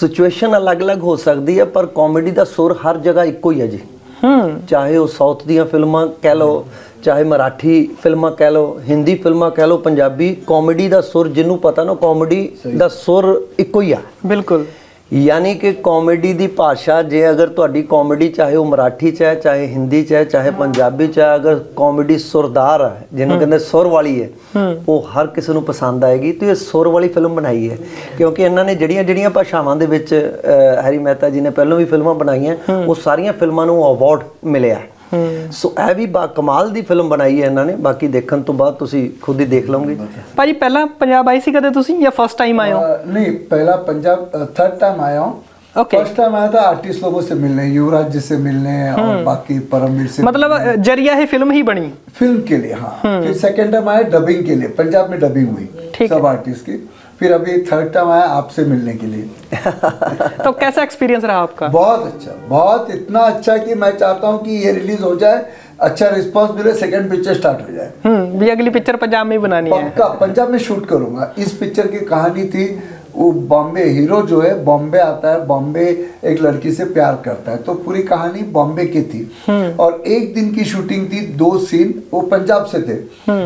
ਸਿਚੁਏਸ਼ਨ ਅਲੱਗ-ਅਲੱਗ ਹੋ ਸਕਦੀ ਹੈ ਪਰ ਕਾਮੇਡੀ ਦਾ ਸੁਰ ਹਰ ਜਗ੍ਹਾ ਇੱਕੋ ਹੀ ਹੈ ਜੀ। ਹੂੰ। ਚਾਹੇ ਉਹ ਸਾਊਥ ਦੀਆਂ ਫਿਲਮਾਂ ਕਹਿ ਲਓ ਚਾਹੇ ਮਰਾਠੀ ਫਿਲਮਾਂ ਕਹਿ ਲਓ ਹਿੰਦੀ ਫਿਲਮਾਂ ਕਹਿ ਲਓ ਪੰਜਾਬੀ ਕਾਮੇਡੀ ਦਾ ਸੁਰ ਜਿਹਨੂੰ ਪਤਾ ਨਾ ਕਾਮੇਡੀ ਦਾ ਸੁਰ ਇੱਕੋ ਹੀ ਆ। ਬਿਲਕੁਲ। ਯਾਨੀ ਕਿ ਕਾਮੇਡੀ ਦੀ ਭਾਸ਼ਾ ਜੇ ਅਗਰ ਤੁਹਾਡੀ ਕਾਮੇਡੀ ਚਾਹੇ ਉਹ ਮਰਾਠੀ ਚ ਹੈ ਚਾਹੇ ਹਿੰਦੀ ਚ ਹੈ ਚਾਹੇ ਪੰਜਾਬੀ ਚ ਹੈ ਅਗਰ ਕਾਮੇਡੀ ਸੁਰਦਾਰ ਹੈ ਜਿਹਨੂੰ ਕਹਿੰਦੇ ਸੁਰ ਵਾਲੀ ਹੈ ਉਹ ਹਰ ਕਿਸੇ ਨੂੰ ਪਸੰਦ ਆਏਗੀ। ਤੇ ਇਹ ਸੁਰ ਵਾਲੀ ਫਿਲਮ ਬਣਾਈ ਹੈ ਕਿਉਂਕਿ ਇਹਨਾਂ ਨੇ ਜਿਹੜੀਆਂ ਜਿਹੜੀਆਂ ਭਾਸ਼ਾਵਾਂ ਦੇ ਵਿੱਚ ਹੈਰੀ ਮਹਿਤਾ ਜੀ ਨੇ ਪਹਿਲਾਂ ਵੀ ਫਿਲਮਾਂ ਬਣਾਈਆਂ ਉਹ ਸਾਰੀਆਂ ਫਿਲਮਾਂ ਨੂੰ ਅਵਾਰਡ ਮਿਲਿਆ। ਸੋ ਇਹ ਵੀ ਬਾ ਕਮਾਲ ਦੀ ਫਿਲਮ ਬਣਾਈ ਹੈ ਇਹਨਾਂ ਨੇ। ਬਾਕੀ ਦੇਖਣ ਤੋਂ ਬਾਅਦ ਤੁਸੀਂ ਖੁਦ ਹੀ ਦੇਖ ਲਓਗੇ। ਭਾਜੀ ਪਹਿਲਾਂ ਪੰਜਾਬ ਆਈ ਸੀ ਕਦੇ ਤੁਸੀਂ ਜਾਂ ਫਸਟ ਟਾਈਮ ਆਏ ਹੋ? ਨਹੀਂ ਪਹਿਲਾਂ ਪੰਜਾਬ ਥਰਡ ਟਾਈਮ ਆਇਆ ਹਾਂ। ओके फ़र्स्ट टाइम आया था आर्टिस्ट लोगों से मिलने युवराज जी से मिलने और हम्म। बाकी परमवीर से मतलब ज़रिया ही फ़िल्म ही बनी? फ़िल्म के लिए हाँ। हम्म। फिर सेकेंड टाइम आया डबिंग के लिए पंजाब में डबिंग हुई सब आर्टिस्ट की। फिर अभी थर्ड टाइम आया आपसे मिलने के लिए। तो कैसा एक्सपीरियंस रहा आपका? बहुत अच्छा बहुत इतना अच्छा कि मैं चाहता हूँ कि ये रिलीज़ हो जाए अच्छा रिस्पांस मिले सेकंड पिक्चर स्टार्ट हो जाए। हम्म अगली पिक्चर पंजाब में बनानी है। पक्का पंजाब में शूट करूँगा। इस पिक्चर की कहानी थी वो बॉम्बे हीरो जो है बॉम्बे आता है बॉम्बे एक लड़की से प्यार करता है। तो पूरी कहानी बॉम्बे की थी। और एक दिन की शूटिंग थी दो सीन वो पंजाब से थे।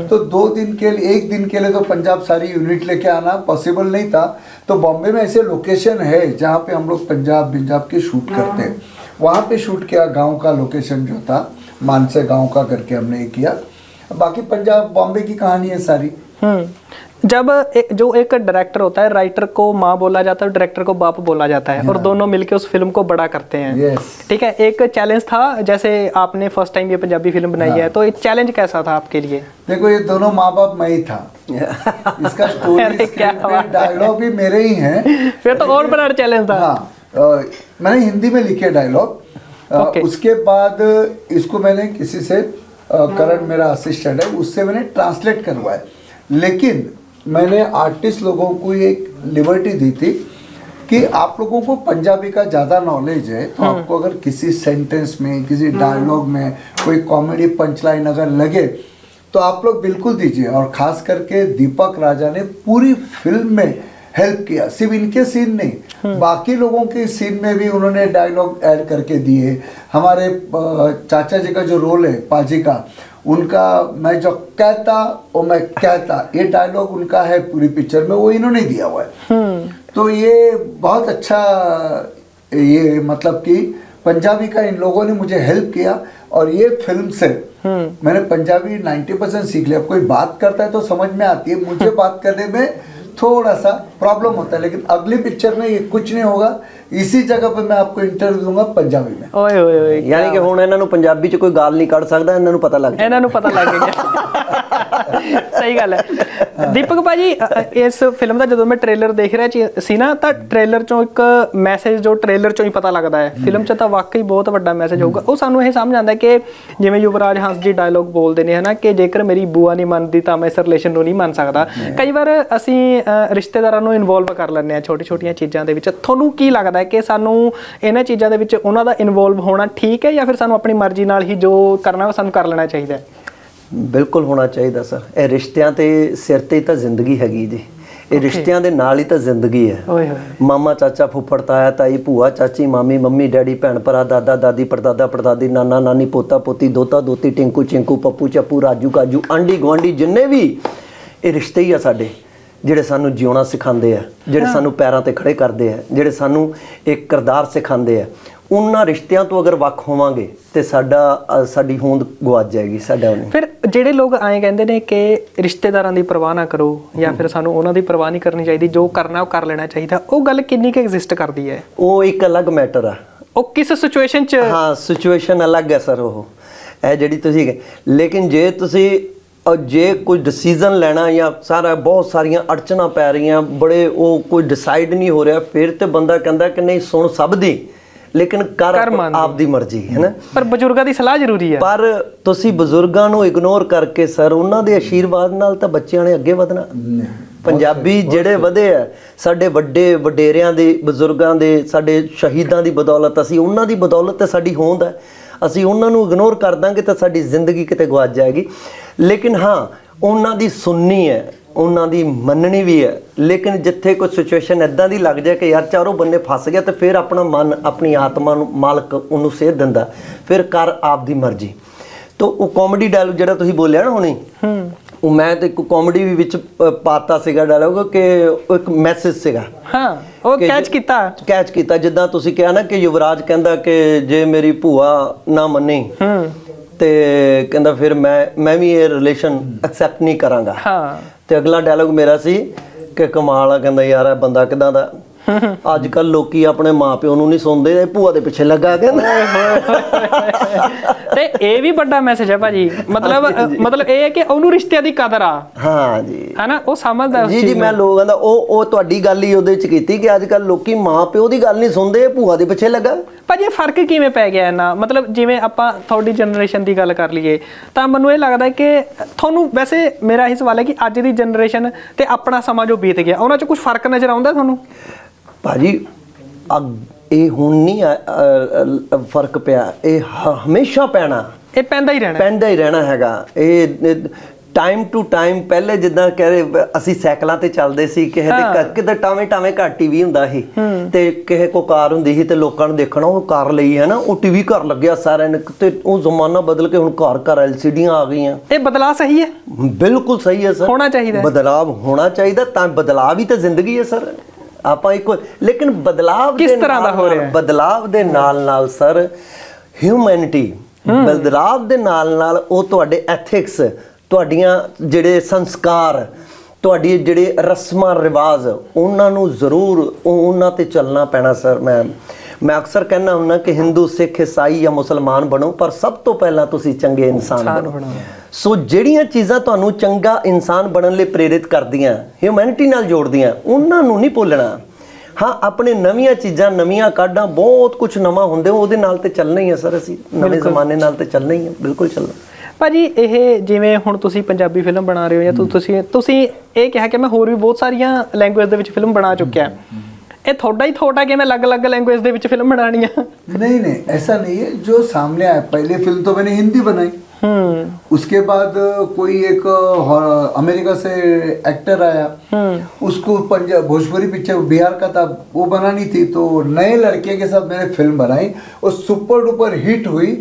तो दो दिन के लिए एक दिन के लिए तो पंजाब सारी यूनिट लेके आना पॉसिबल नहीं था। तो बॉम्बे में ऐसे लोकेशन है जहाँ पे हम लोग पंजाब पंजाब के शूट करते हैं। वहाँ पे शूट किया गाँव का लोकेशन जो था मानसे गाँव का करके हमने किया। बाकी पंजाब बॉम्बे की कहानी है सारी। हम्म जब एक, जो एक डायरेक्टर होता है राइटर को माँ बोला जाता है डायरेक्टर को बाप बोला जाता है और दोनों मिलके उस फ़िल्म को बड़ा करते हैं. ठीक है एक चैलेंज था जैसे आपने फ़र्स्ट टाइम ये पंजाबी फ़िल्म बनाई है तो एक चैलेंज कैसा था आपके लिए? देखो ये दोनों माँ बाप मैं ही था। इसका स्टोरी क्या डायलॉग भी मेरे ही हैं। फिर तो और बड़ा चैलेंज था। हाँ मैंने हिंदी में लिखे डायलॉग उसके बाद इसको मैंने किसी से करण मेरा असिस्टेंट है उससे मैंने ट्रांसलेट करवाया। लेकिन मैंने आर्टिस्ट लोगों को एक लिबर्टी दी थी कि आप लोगों को पंजाबी का ज़्यादा नॉलेज है तो आपको अगर किसी सेंटेंस में किसी डायलॉग में कोई कॉमेडी पंचलाइन अगर लगे तो आप लोग बिल्कुल दीजिए। और खास करके दीपक राजा ने पूरी फ़िल्म में हेल्प किया। सिर्फ़ इनके सीन नहीं बाकी लोगों के सीन में भी उन्होंने डायलॉग ऐड करके दिए। हमारे चाचा जी का जो रोल है पाजी का उनका मैं जो कहता वो मैं कहता ये डायलॉग उनका है पूरी पिक्चर में वो इन्होंने दिया हुआ है। तो ये बहुत अच्छा ये मतलब कि पंजाबी का इन लोगों ने मुझे हेल्प किया और ये फ़िल्म से मैंने पंजाबी 90 परसेंट सीख लिया। कोई बात करता है तो समझ में आती है। मुझे बात करने में थोड़ा सा प्रॉब्लम होता है लेकिन अगली पिक्चर में ये कुछ नहीं होगा इसी जगह पे मैं आपको इंटरव्यू दूंगा पंजाबी में ਓਏ ਓਏ ਓਏ ਯਾਨੀ ਕਿ ਹੁਣ ਇਹਨਾਂ ਨੂੰ ਪੰਜਾਬੀ ਚ ਕੋਈ ਗਾਲ ਨਹੀਂ ਕੱਢ ਸਕਦਾ ਇਹਨਾਂ ਨੂੰ ਪਤਾ ਲੱਗ ਇਹਨਾਂ ਨੂੰ ਪਤਾ ਲੱਗ ਗਿਆ ਸਹੀ ਗੱਲ ਹੈ ਦੀਪਕ ਭਾਜੀ ਅ, ਅ, ਇਸ ਫਿਲਮ ਦਾ ਜਦੋਂ ਮੈਂ ਟ੍ਰੇਲਰ ਦੇਖ ਰਿਹਾ ਚੀ- ਸੀ ਨਾ ਤਾਂ ਟ੍ਰੇਲਰ ਚੋਂ ਇੱਕ ਮੈਸੇਜ ਜੋ ਟ੍ਰੇਲਰ ਚੋਂ ਹੀ ਪਤਾ ਲੱਗਦਾ ਹੈ ਫਿਲਮ 'ਚ ਤਾਂ ਵਾਕਈ ਬਹੁਤ ਵੱਡਾ ਮੈਸੇਜ ਹੋਊਗਾ ਉਹ ਸਾਨੂੰ ਇਹ ਸਮਝ ਆਉਂਦਾ ਕਿ ਜਿਵੇਂ ਯੁਵਰਾਜ ਹੰਸ ਜੀ ਡਾਇਲੋਗ ਬੋਲਦੇ ਨੇ ਹਨਾ ਕਿ ਜੇਕਰ ਮੇਰੀ ਬੂਆ ਨਹੀਂ ਮੰਨਦੀ ਤਾਂ ਮੈਂ ਇਸ ਰਿਲੇਸ਼ਨ ਨੂੰ ਨਹੀਂ ਮੰਨ ਸਕਦਾ ਕਈ ਵਾਰ ਅਸੀਂ ਅ, ਰਿਸ਼ਤੇਦਾਰਾਂ ਨੂੰ ਇਨਵੋਲਵ ਕਰ ਲੈਂਦੇ ਆ ਛੋਟੀ ਛੋਟੀਆਂ ਚੀਜ਼ਾਂ ਦੇ ਵਿੱਚ। ਤੁਹਾਨੂੰ ਕੀ ਲੱਗਦਾ ਹੈ ਕਿ ਸਾਨੂੰ ਇਹਨਾਂ ਚੀਜ਼ਾਂ ਦੇ ਵਿੱਚ ਉਹਨਾਂ ਦਾ ਇਨਵੋਲਵ ਹੋਣਾ ਠੀਕ ਹੈ ਜਾਂ ਫਿਰ ਸਾਨੂੰ ਆਪਣੀ ਮਰਜ਼ੀ ਨਾਲ ਹੀ ਜੋ ਕਰਨਾ ਉਹ ਸਾਨੂੰ ਕਰ ਲੈਣਾ ਚਾਹੀਦਾ ਹੈ? ਬਿਲਕੁਲ ਹੋਣਾ ਚਾਹੀਦਾ ਸਰ। ਇਹ ਰਿਸ਼ਤਿਆਂ ਤੇ ਸਿਰ ਤੇ ਹੀ ਤਾਂ ਜ਼ਿੰਦਗੀ ਹੈਗੀ ਜੀ। ਇਹ ਰਿਸ਼ਤਿਆਂ ਦੇ ਨਾਲ ਹੀ ਤਾਂ ਜ਼ਿੰਦਗੀ ਹੈ। ਓਏ ਹੋਏ। ਮਾਮਾ ਚਾਚਾ ਫੁੱਫੜ ਤਾਇਆ ਤਾਈ ਭੂਆ ਚਾਚੀ ਮਾਮੀ ਮੰਮੀ ਡੈਡੀ ਭੈਣ ਭਰਾ ਦਾਦਾ ਦਾਦੀ ਪੜਦਾਦਾ ਪੜਦਾਦੀ ਨਾਨਾ ਨਾਨੀ ਪੋਤਾ ਪੋਤੀ ਦੋਤਾ ਦੋਤੀ ਟਿੰਕੂ ਚਿੰਕੂ ਪੱਪੂ ਚੱਪੂ ਰਾਜੂ ਕਾਜੂ ਆਂਡੀ ਗੁਆਂਢੀ ਜਿੰਨੇ ਵੀ ਇਹ ਰਿਸ਼ਤੇ ਹੀ ਆ ਸਾਡੇ। ਜਿਹੜੇ ਸਾਨੂੰ ਜਿਉਣਾ ਸਿਖਾਉਂਦੇ ਆ ਜਿਹੜੇ ਸਾਨੂੰ ਪੈਰਾਂ ਤੇ ਖੜੇ ਕਰਦੇ ਆ ਜਿਹੜੇ ਸਾਨੂੰ ਇੱਕ ਕਿਰਦਾਰ ਸਿਖਾਉਂਦੇ ਆ ਉਹਨਾਂ ਰਿਸ਼ਤਿਆਂ ਤੋਂ ਅਗਰ ਵੱਖ ਹੋਵਾਂਗੇ ਤੇ ਸਾਡਾ ਸਾਡੀ ਹੋਂਦ ਗਵਾਚ ਜਾਏਗੀ ਸਾਡਾ ਉਹਨੇ ਫਿਰ ਜਿਹੜੇ ਲੋਕ ਐਂ ਕਹਿੰਦੇ ਨੇ ਕਿ ਰਿਸ਼ਤੇਦਾਰਾਂ ਦੀ ਪਰਵਾਹ ਨਾ ਕਰੋ ਜਾਂ ਫਿਰ ਸਾਨੂੰ ਉਹਨਾਂ ਦੀ ਪਰਵਾਹ ਨਹੀਂ ਕਰਨੀ ਚਾਹੀਦੀ ਜੋ ਕਰਨਾ ਉਹ ਕਰ ਲੈਣਾ ਚਾਹੀਦਾ ਉਹ ਗੱਲ ਕਿੰਨੀ ਕੁ ਐਗਜ਼ਿਸਟ ਕਰਦੀ ਹੈ? ਉਹ ਇੱਕ ਅਲੱਗ ਮੈਟਰ ਆ। ਉਹ ਕਿਸ ਸਿਚੁਏਸ਼ਨ 'ਚ? ਹਾਂ ਸਿਚੁਏਸ਼ਨ ਅਲੱਗ ਹੈ ਸਰ ਉਹ। ਇਹ ਜਿਹੜੀ ਤੁਸੀਂ ਲੇਕਿਨ ਜੇ ਤੁਸੀਂ ਜੇ ਕੋਈ ਡਿਸੀਜਨ ਲੈਣਾ ਜਾਂ ਸਾਰਾ ਬਹੁਤ ਸਾਰੀਆਂ ਅੜਚਣਾ ਪੈ ਰਹੀਆਂ ਬੜੇ ਉਹ ਕੋਈ ਡਿਸਾਈਡ ਨਹੀਂ ਹੋ ਰਿਹਾ ਫਿਰ ਤੇ ਬੰਦਾ ਕਹਿੰਦਾ ਕਿ ਨਹੀਂ ਸੁਣ ਸਭ ਦੀ ਲੇਕਿਨ ਕਰ। ਆਪ ਦੀ ਮਰਜ਼ੀ ਹੈ ਨਾ? ਪਰ ਬਜ਼ੁਰਗਾਂ ਦੀ ਸਲਾਹ ਜ਼ਰੂਰੀ ਹੈ। ਪਰ ਤੁਸੀਂ ਬਜ਼ੁਰਗਾਂ ਨੂੰ ਇਗਨੋਰ ਕਰਕੇ ਸਰ ਉਹਨਾਂ ਦੇ ਆਸ਼ੀਰਵਾਦ ਨਾਲ ਤਾਂ ਬੱਚਿਆਂ ਨੇ ਅੱਗੇ ਵਧਣਾ। ਪੰਜਾਬੀ ਜਿਹੜੇ ਵਧੇ ਆ ਸਾਡੇ ਵੱਡੇ ਵਡੇਰਿਆਂ ਦੇ ਬਜ਼ੁਰਗਾਂ ਦੇ ਸਾਡੇ ਸ਼ਹੀਦਾਂ ਦੀ ਬਦੌਲਤ ਅਸੀਂ ਉਹਨਾਂ ਦੀ ਬਦੌਲਤ ਤੇ ਸਾਡੀ ਹੋਂਦ ਹੈ। ਅਸੀਂ ਉਹਨਾਂ ਨੂੰ ਇਗਨੋਰ ਕਰ ਦਾਂਗੇ ਤਾਂ ਸਾਡੀ ਜ਼ਿੰਦਗੀ ਕਿਤੇ ਗਵਾਚ ਜਾਏਗੀ। ਲੇਕਿਨ ਹਾਂ, ਉਹਨਾਂ ਦੀ ਸੁਣਨੀ ਹੈ, ਉਹਨਾਂ ਦੀ ਮੰਨਣੀ ਵੀ ਹੈ। ਲੇਕਿਨ ਜਿੱਥੇ ਕੋਈ ਸਿਚੁਏਸ਼ਨ ਇਦਾਂ ਦੀ ਲੱਗ ਜਾਏ ਕਿ ਯਾਰ ਚਾਰੋਂ ਬੰਨੇ ਫਸ ਗਿਆ ਤੇ ਫਿਰ ਆਪਣਾ ਮਨ, ਆਪਣੀ ਆਤਮਾ ਨੂੰ ਮਾਲਕ ਉਹਨੂੰ ਸੇਧ ਦਿੰਦਾ। ਫਿਰ ਕਰ ਆਪ ਦੀ ਮਰਜ਼ੀ। ਤੋ ਉਹ ਕਾਮੇਡੀ ਡਾਇਲੋਗ ਜਿਹੜਾ ਤੁਸੀਂ ਬੋਲਿਆ ਨਾ ਹੁਣੇ ਉਹ ਮੈਂ ਤੇ ਇੱਕ ਕਾਮੇਡੀ ਵੀ ਵਿੱਚ ਅ, ਪਾਤਾ ਸੀਗਾ ਡਾਇਲੋਗ ਕਿ ਉਹ ਇੱਕ ਮੈਸੇਜ ਸੀਗਾ। ਹਾਂ ਉਹ ਕਿ ਕੈਚ ਜ- ਕੀਤਾ। ਕੈਚ ਕੀਤਾ ਜਿੱਦਾਂ ਤੁਸੀਂ ਕਿਹਾ ਨਾ ਕਿ ਯੁਵਰਾਜ ਕਹਿੰਦਾ ਕਿ ਜੇ ਮੇਰੀ ਭੂਆ ਨਾ ਮੰਨੀ ਹੂੰ। ਤੇ ਕਹਿੰਦਾ ਫਿਰ ਮੈਂ ਮੈਂ ਵੀ ਇਹ ਰਿਲੇਸ਼ਨ ਐਕਸੈਪਟ ਨਹੀਂ ਕਰਾਂਗਾ। ਹਾਂ। ਤੇ ਅਗਲਾ ਡਾਇਲੋਗ ਮੇਰਾ ਸੀ ਕਿ ਕਮਾਲ ਆ ਕਹਿੰਦਾ ਯਾਰ ਇਹ ਬੰਦਾ ਕਿਦਾਂ ਦਾ। ਅੱਜ ਕੱਲ ਲੋਕੀ ਆਪਣੇ ਮਾਪਿਓ ਨੂੰ ਨਹੀਂ ਸੁਣਦੇ ਇਹ ਭੂਆ ਦੇ ਪਿੱਛੇ ਲੱਗਾ ਕਹਿੰਦਾ। ਤੇ ਇਹ ਵੀ ਵੱਡਾ ਮੈਸੇਜ ਹੈ ਭਾਜੀ। ਮਤਲਬ ਮਤਲਬ ਇਹ ਹੈ ਕਿ ਉਹਨੂੰ ਰਿਸ਼ਤਿਆਂ ਦੀ ਕਦਰ ਆ। ਹਾਂ ਜੀ। ਹਨਾ? ਉਹ ਸਮਝਦਾ ਉਸ ਜੀ ਜੀ ਮੈਂ ਲੋਕਾਂ ਦਾ ਉਹ ਉਹ ਤੁਹਾਡੀ ਗੱਲ ਹੀ ਉਹਦੇ ਚ ਕੀਤੀ ਕਿ ਅੱਜ ਕੱਲ ਲੋਕੀ ਮਾਪਿਓ ਦੀ ਗੱਲ ਨਹੀਂ ਸੁਣਦੇ ਭੂਆ ਦੇ ਪਿੱਛੇ ਲੱਗਾ। ਭਾਜੀ ਇਹ ਫ਼ਰਕ ਕਿਵੇਂ ਪੈ ਗਿਆ ਇਹਨਾਂ ਮਤਲਬ ਜਿਵੇਂ ਆਪਾਂ ਤੁਹਾਡੀ ਜਨਰੇਸ਼ਨ ਦੀ ਗੱਲ ਕਰ ਲਈਏ ਤਾਂ ਮੈਨੂੰ ਇਹ ਲੱਗਦਾ ਕਿ ਤੁਹਾਨੂੰ ਵੈਸੇ ਮੇਰਾ ਇਹ ਸਵਾਲ ਹੈ ਕਿ ਅੱਜ ਦੀ ਜਨਰੇਸ਼ਨ ਤੇ ਆਪਣਾ ਸਮਾਂ ਜੋ ਬੀਤ ਗਿਆ ਉਹਨਾਂ 'ਚ ਕੁਝ ਫ਼ਰਕ ਨਜ਼ਰ ਆਉਂਦਾ ਤੁਹਾਨੂੰ? ਭਾਜੀ ਅਗ ਇਹ ਹੁਣ ਨਹੀਂ ਆ- ਅ- ਅ- ਫ਼ਰਕ ਪਿਆ। ਇਹ ਹ- ਹਮੇਸ਼ਾ ਪੈਣਾ। ਇਹ ਪੈਂਦਾ ਹੀ ਰਹਿਣਾ। ਹੈ। ਪੈਂਦਾ ਹੀ ਰਹਿਣਾ ਹੈਗਾ। ਇਹ ਟਾਈਮ ਟੂ ਟਾਈਮ ਪਹਿਲੇ ਜਿੱਦਾਂ ਕਹ ਰਹੇ ਅਸੀਂ ਸਾਈਕਲਾਂ ਤੇ ਚੱਲਦੇ ਸੀ ਕਿਸੇ ਦੇ ਘਰ ਕਿਤੇ ਟਾਵੇਂ ਟਾਵੇਂ ਘਰ ਟੀਵੀ ਹੁੰਦਾ ਸੀ। ਤੇ ਕਿਸੇ ਕੋ ਕਾਰ ਹੁੰਦੀ ਸੀ ਤੇ ਲੋਕਾਂ ਨੂੰ ਦੇਖਣਾ ਉਹ ਕਾਰ ਲਈ ਹੈ ਨਾ ਉਹ ਟੀਵੀ ਘਰ ਲੱਗਿਆ ਸਾਰਿਆਂ ਨੇ ਤੇ ਉਹ ਜ਼ਮਾਨਾ ਬਦਲ ਕੇ ਹੁਣ ਘਰ ਘਰ ਐਲਸੀਡੀਆਂ ਆ ਗਈਆਂ। ਇਹ ਬਦਲਾਅ ਸਹੀ ਹੈ? ਬਿਲਕੁਲ ਸਹੀ ਹੈ ਸਰ। ਹੋਣਾ ਚਾਹੀਦਾ ਹੈ। ਬਦਲਾਵ ਹੋਣਾ ਚਾਹੀਦਾ ਤਾਂ ਬਦਲਾਵ ਹੀ ਤਾਂ ਜ਼ਿੰਦਗੀ ਹੈ ਸਰ। ਆਪਾਂ ਇੱਕ ਲੇਕਿਨ ਬਦਲਾਵ ਕਿਸ ਤਰ੍ਹਾਂ ਦਾ ਹੋ ਰਿਹਾ ਹੈ? ਬਦਲਾਵ ਦੇ ਨਾਲ ਨਾਲ ਸਰ ਹਿਊਮੈਨਿਟੀ ਬਦਲਾਵ ਦੇ ਨਾਲ ਨਾਲ ਉਹ ਤੁਹਾਡੇ ਐਥਿਕਸ ਤੁਹਾਡੀਆਂ ਜਿਹੜੇ ਸੰਸਕਾਰ ਤੁਹਾਡੀ ਜਿਹੜੇ ਰਸਮਾਂ ਰਿਵਾਜ ਉਹਨਾਂ ਨੂੰ ਜ਼ਰੂਰ ਉਹ- ਉਹਨਾਂ ਤੇ ਚੱਲਣਾ ਪੈਣਾ ਸਰ ਮੈਂ ਮੈਂ ਅਕਸਰ ਕਹਿੰਦਾ ਹੁੰਦਾ ਕਿ ਹਿੰਦੂ ਸਿੱਖ ਈਸਾਈ ਜਾਂ ਮੁਸਲਮਾਨ ਬਣੋ ਪਰ ਸਭ ਤੋਂ ਪਹਿਲਾਂ ਤੁਸੀਂ ਚੰਗੇ ਇਨਸਾਨ ਬਣੋ। ਸੋ ਜਿਹੜੀਆਂ ਚੀਜ਼ਾਂ ਤੁਹਾਨੂੰ ਚੰਗਾ ਇਨਸਾਨ ਬਣਨ ਲਈ ਪ੍ਰੇਰਿਤ ਕਰਦੀਆਂ ਹਿਊਮੈਨਿਟੀ ਨਾਲ ਜੋੜਦੀਆਂ ਉਹਨਾਂ ਨੂੰ ਨਹੀਂ ਭੁੱਲਣਾ। ਹਾਂ ਆਪਣੇ ਨਵੀਆਂ ਚੀਜ਼ਾਂ ਨਵੀਆਂ ਕਾਢਾਂ ਬਹੁਤ ਕੁਝ ਨਵਾਂ ਹੁੰਦੇ ਉਹਦੇ ਨਾਲ ਤੇ ਚੱਲਣਾ ਹੀ ਹੈ ਸਰ ਅਸੀਂ। ਨਵੇਂ ਜ਼ਮਾਨੇ ਨਾਲ ਤੇ ਚੱਲਣਾ ਹੀ ਹੈ ਬਿਲਕੁਲ ਚੱਲਣਾ। ਭਾਜੀ ਇਹ ਜਿਵੇਂ ਹੁਣ ਤੁਸੀਂ ਪੰਜਾਬੀ ਫਿਲਮ ਬਣਾ ਰਹੇ ਹੋ ਜਾਂ ਤੁਸੀਂ ਤੁਸੀਂ ਇਹ ਕਿਹਾ ਕਿ ਮੈਂ ਹੋਰ ਵੀ ਬਹੁਤ ਸਾਰੀਆਂ ਲੈਂਗੁਏਜ ਦੇ ਵਿੱਚ ਫਿਲਮ ਬਣਾ ਚੁੱਕਿਆ। ਇਹ ਤੁਹਾਡਾ ਹੀ ਥੋੜਾ ਕਿ मैं अलग-अलग लैंग्वेज ਦੇ ਵਿੱਚ ਫਿਲਮ ਬਣਾਣੀ ਆ नहीं नहीं ऐसा नहीं है जो सामने आया पहले फिल्म तो मैंने हिंदी बनाई हम्म उसके बाद कोई एक हॉर- अमेरिका से एक्टर आया उसको पंजाब भोजपुरी पिक्चर बिहार का था वो बनानी थी तो नए लड़के के साथ मैंने फिल्म बनाई और सुपर डुपर हिट हुई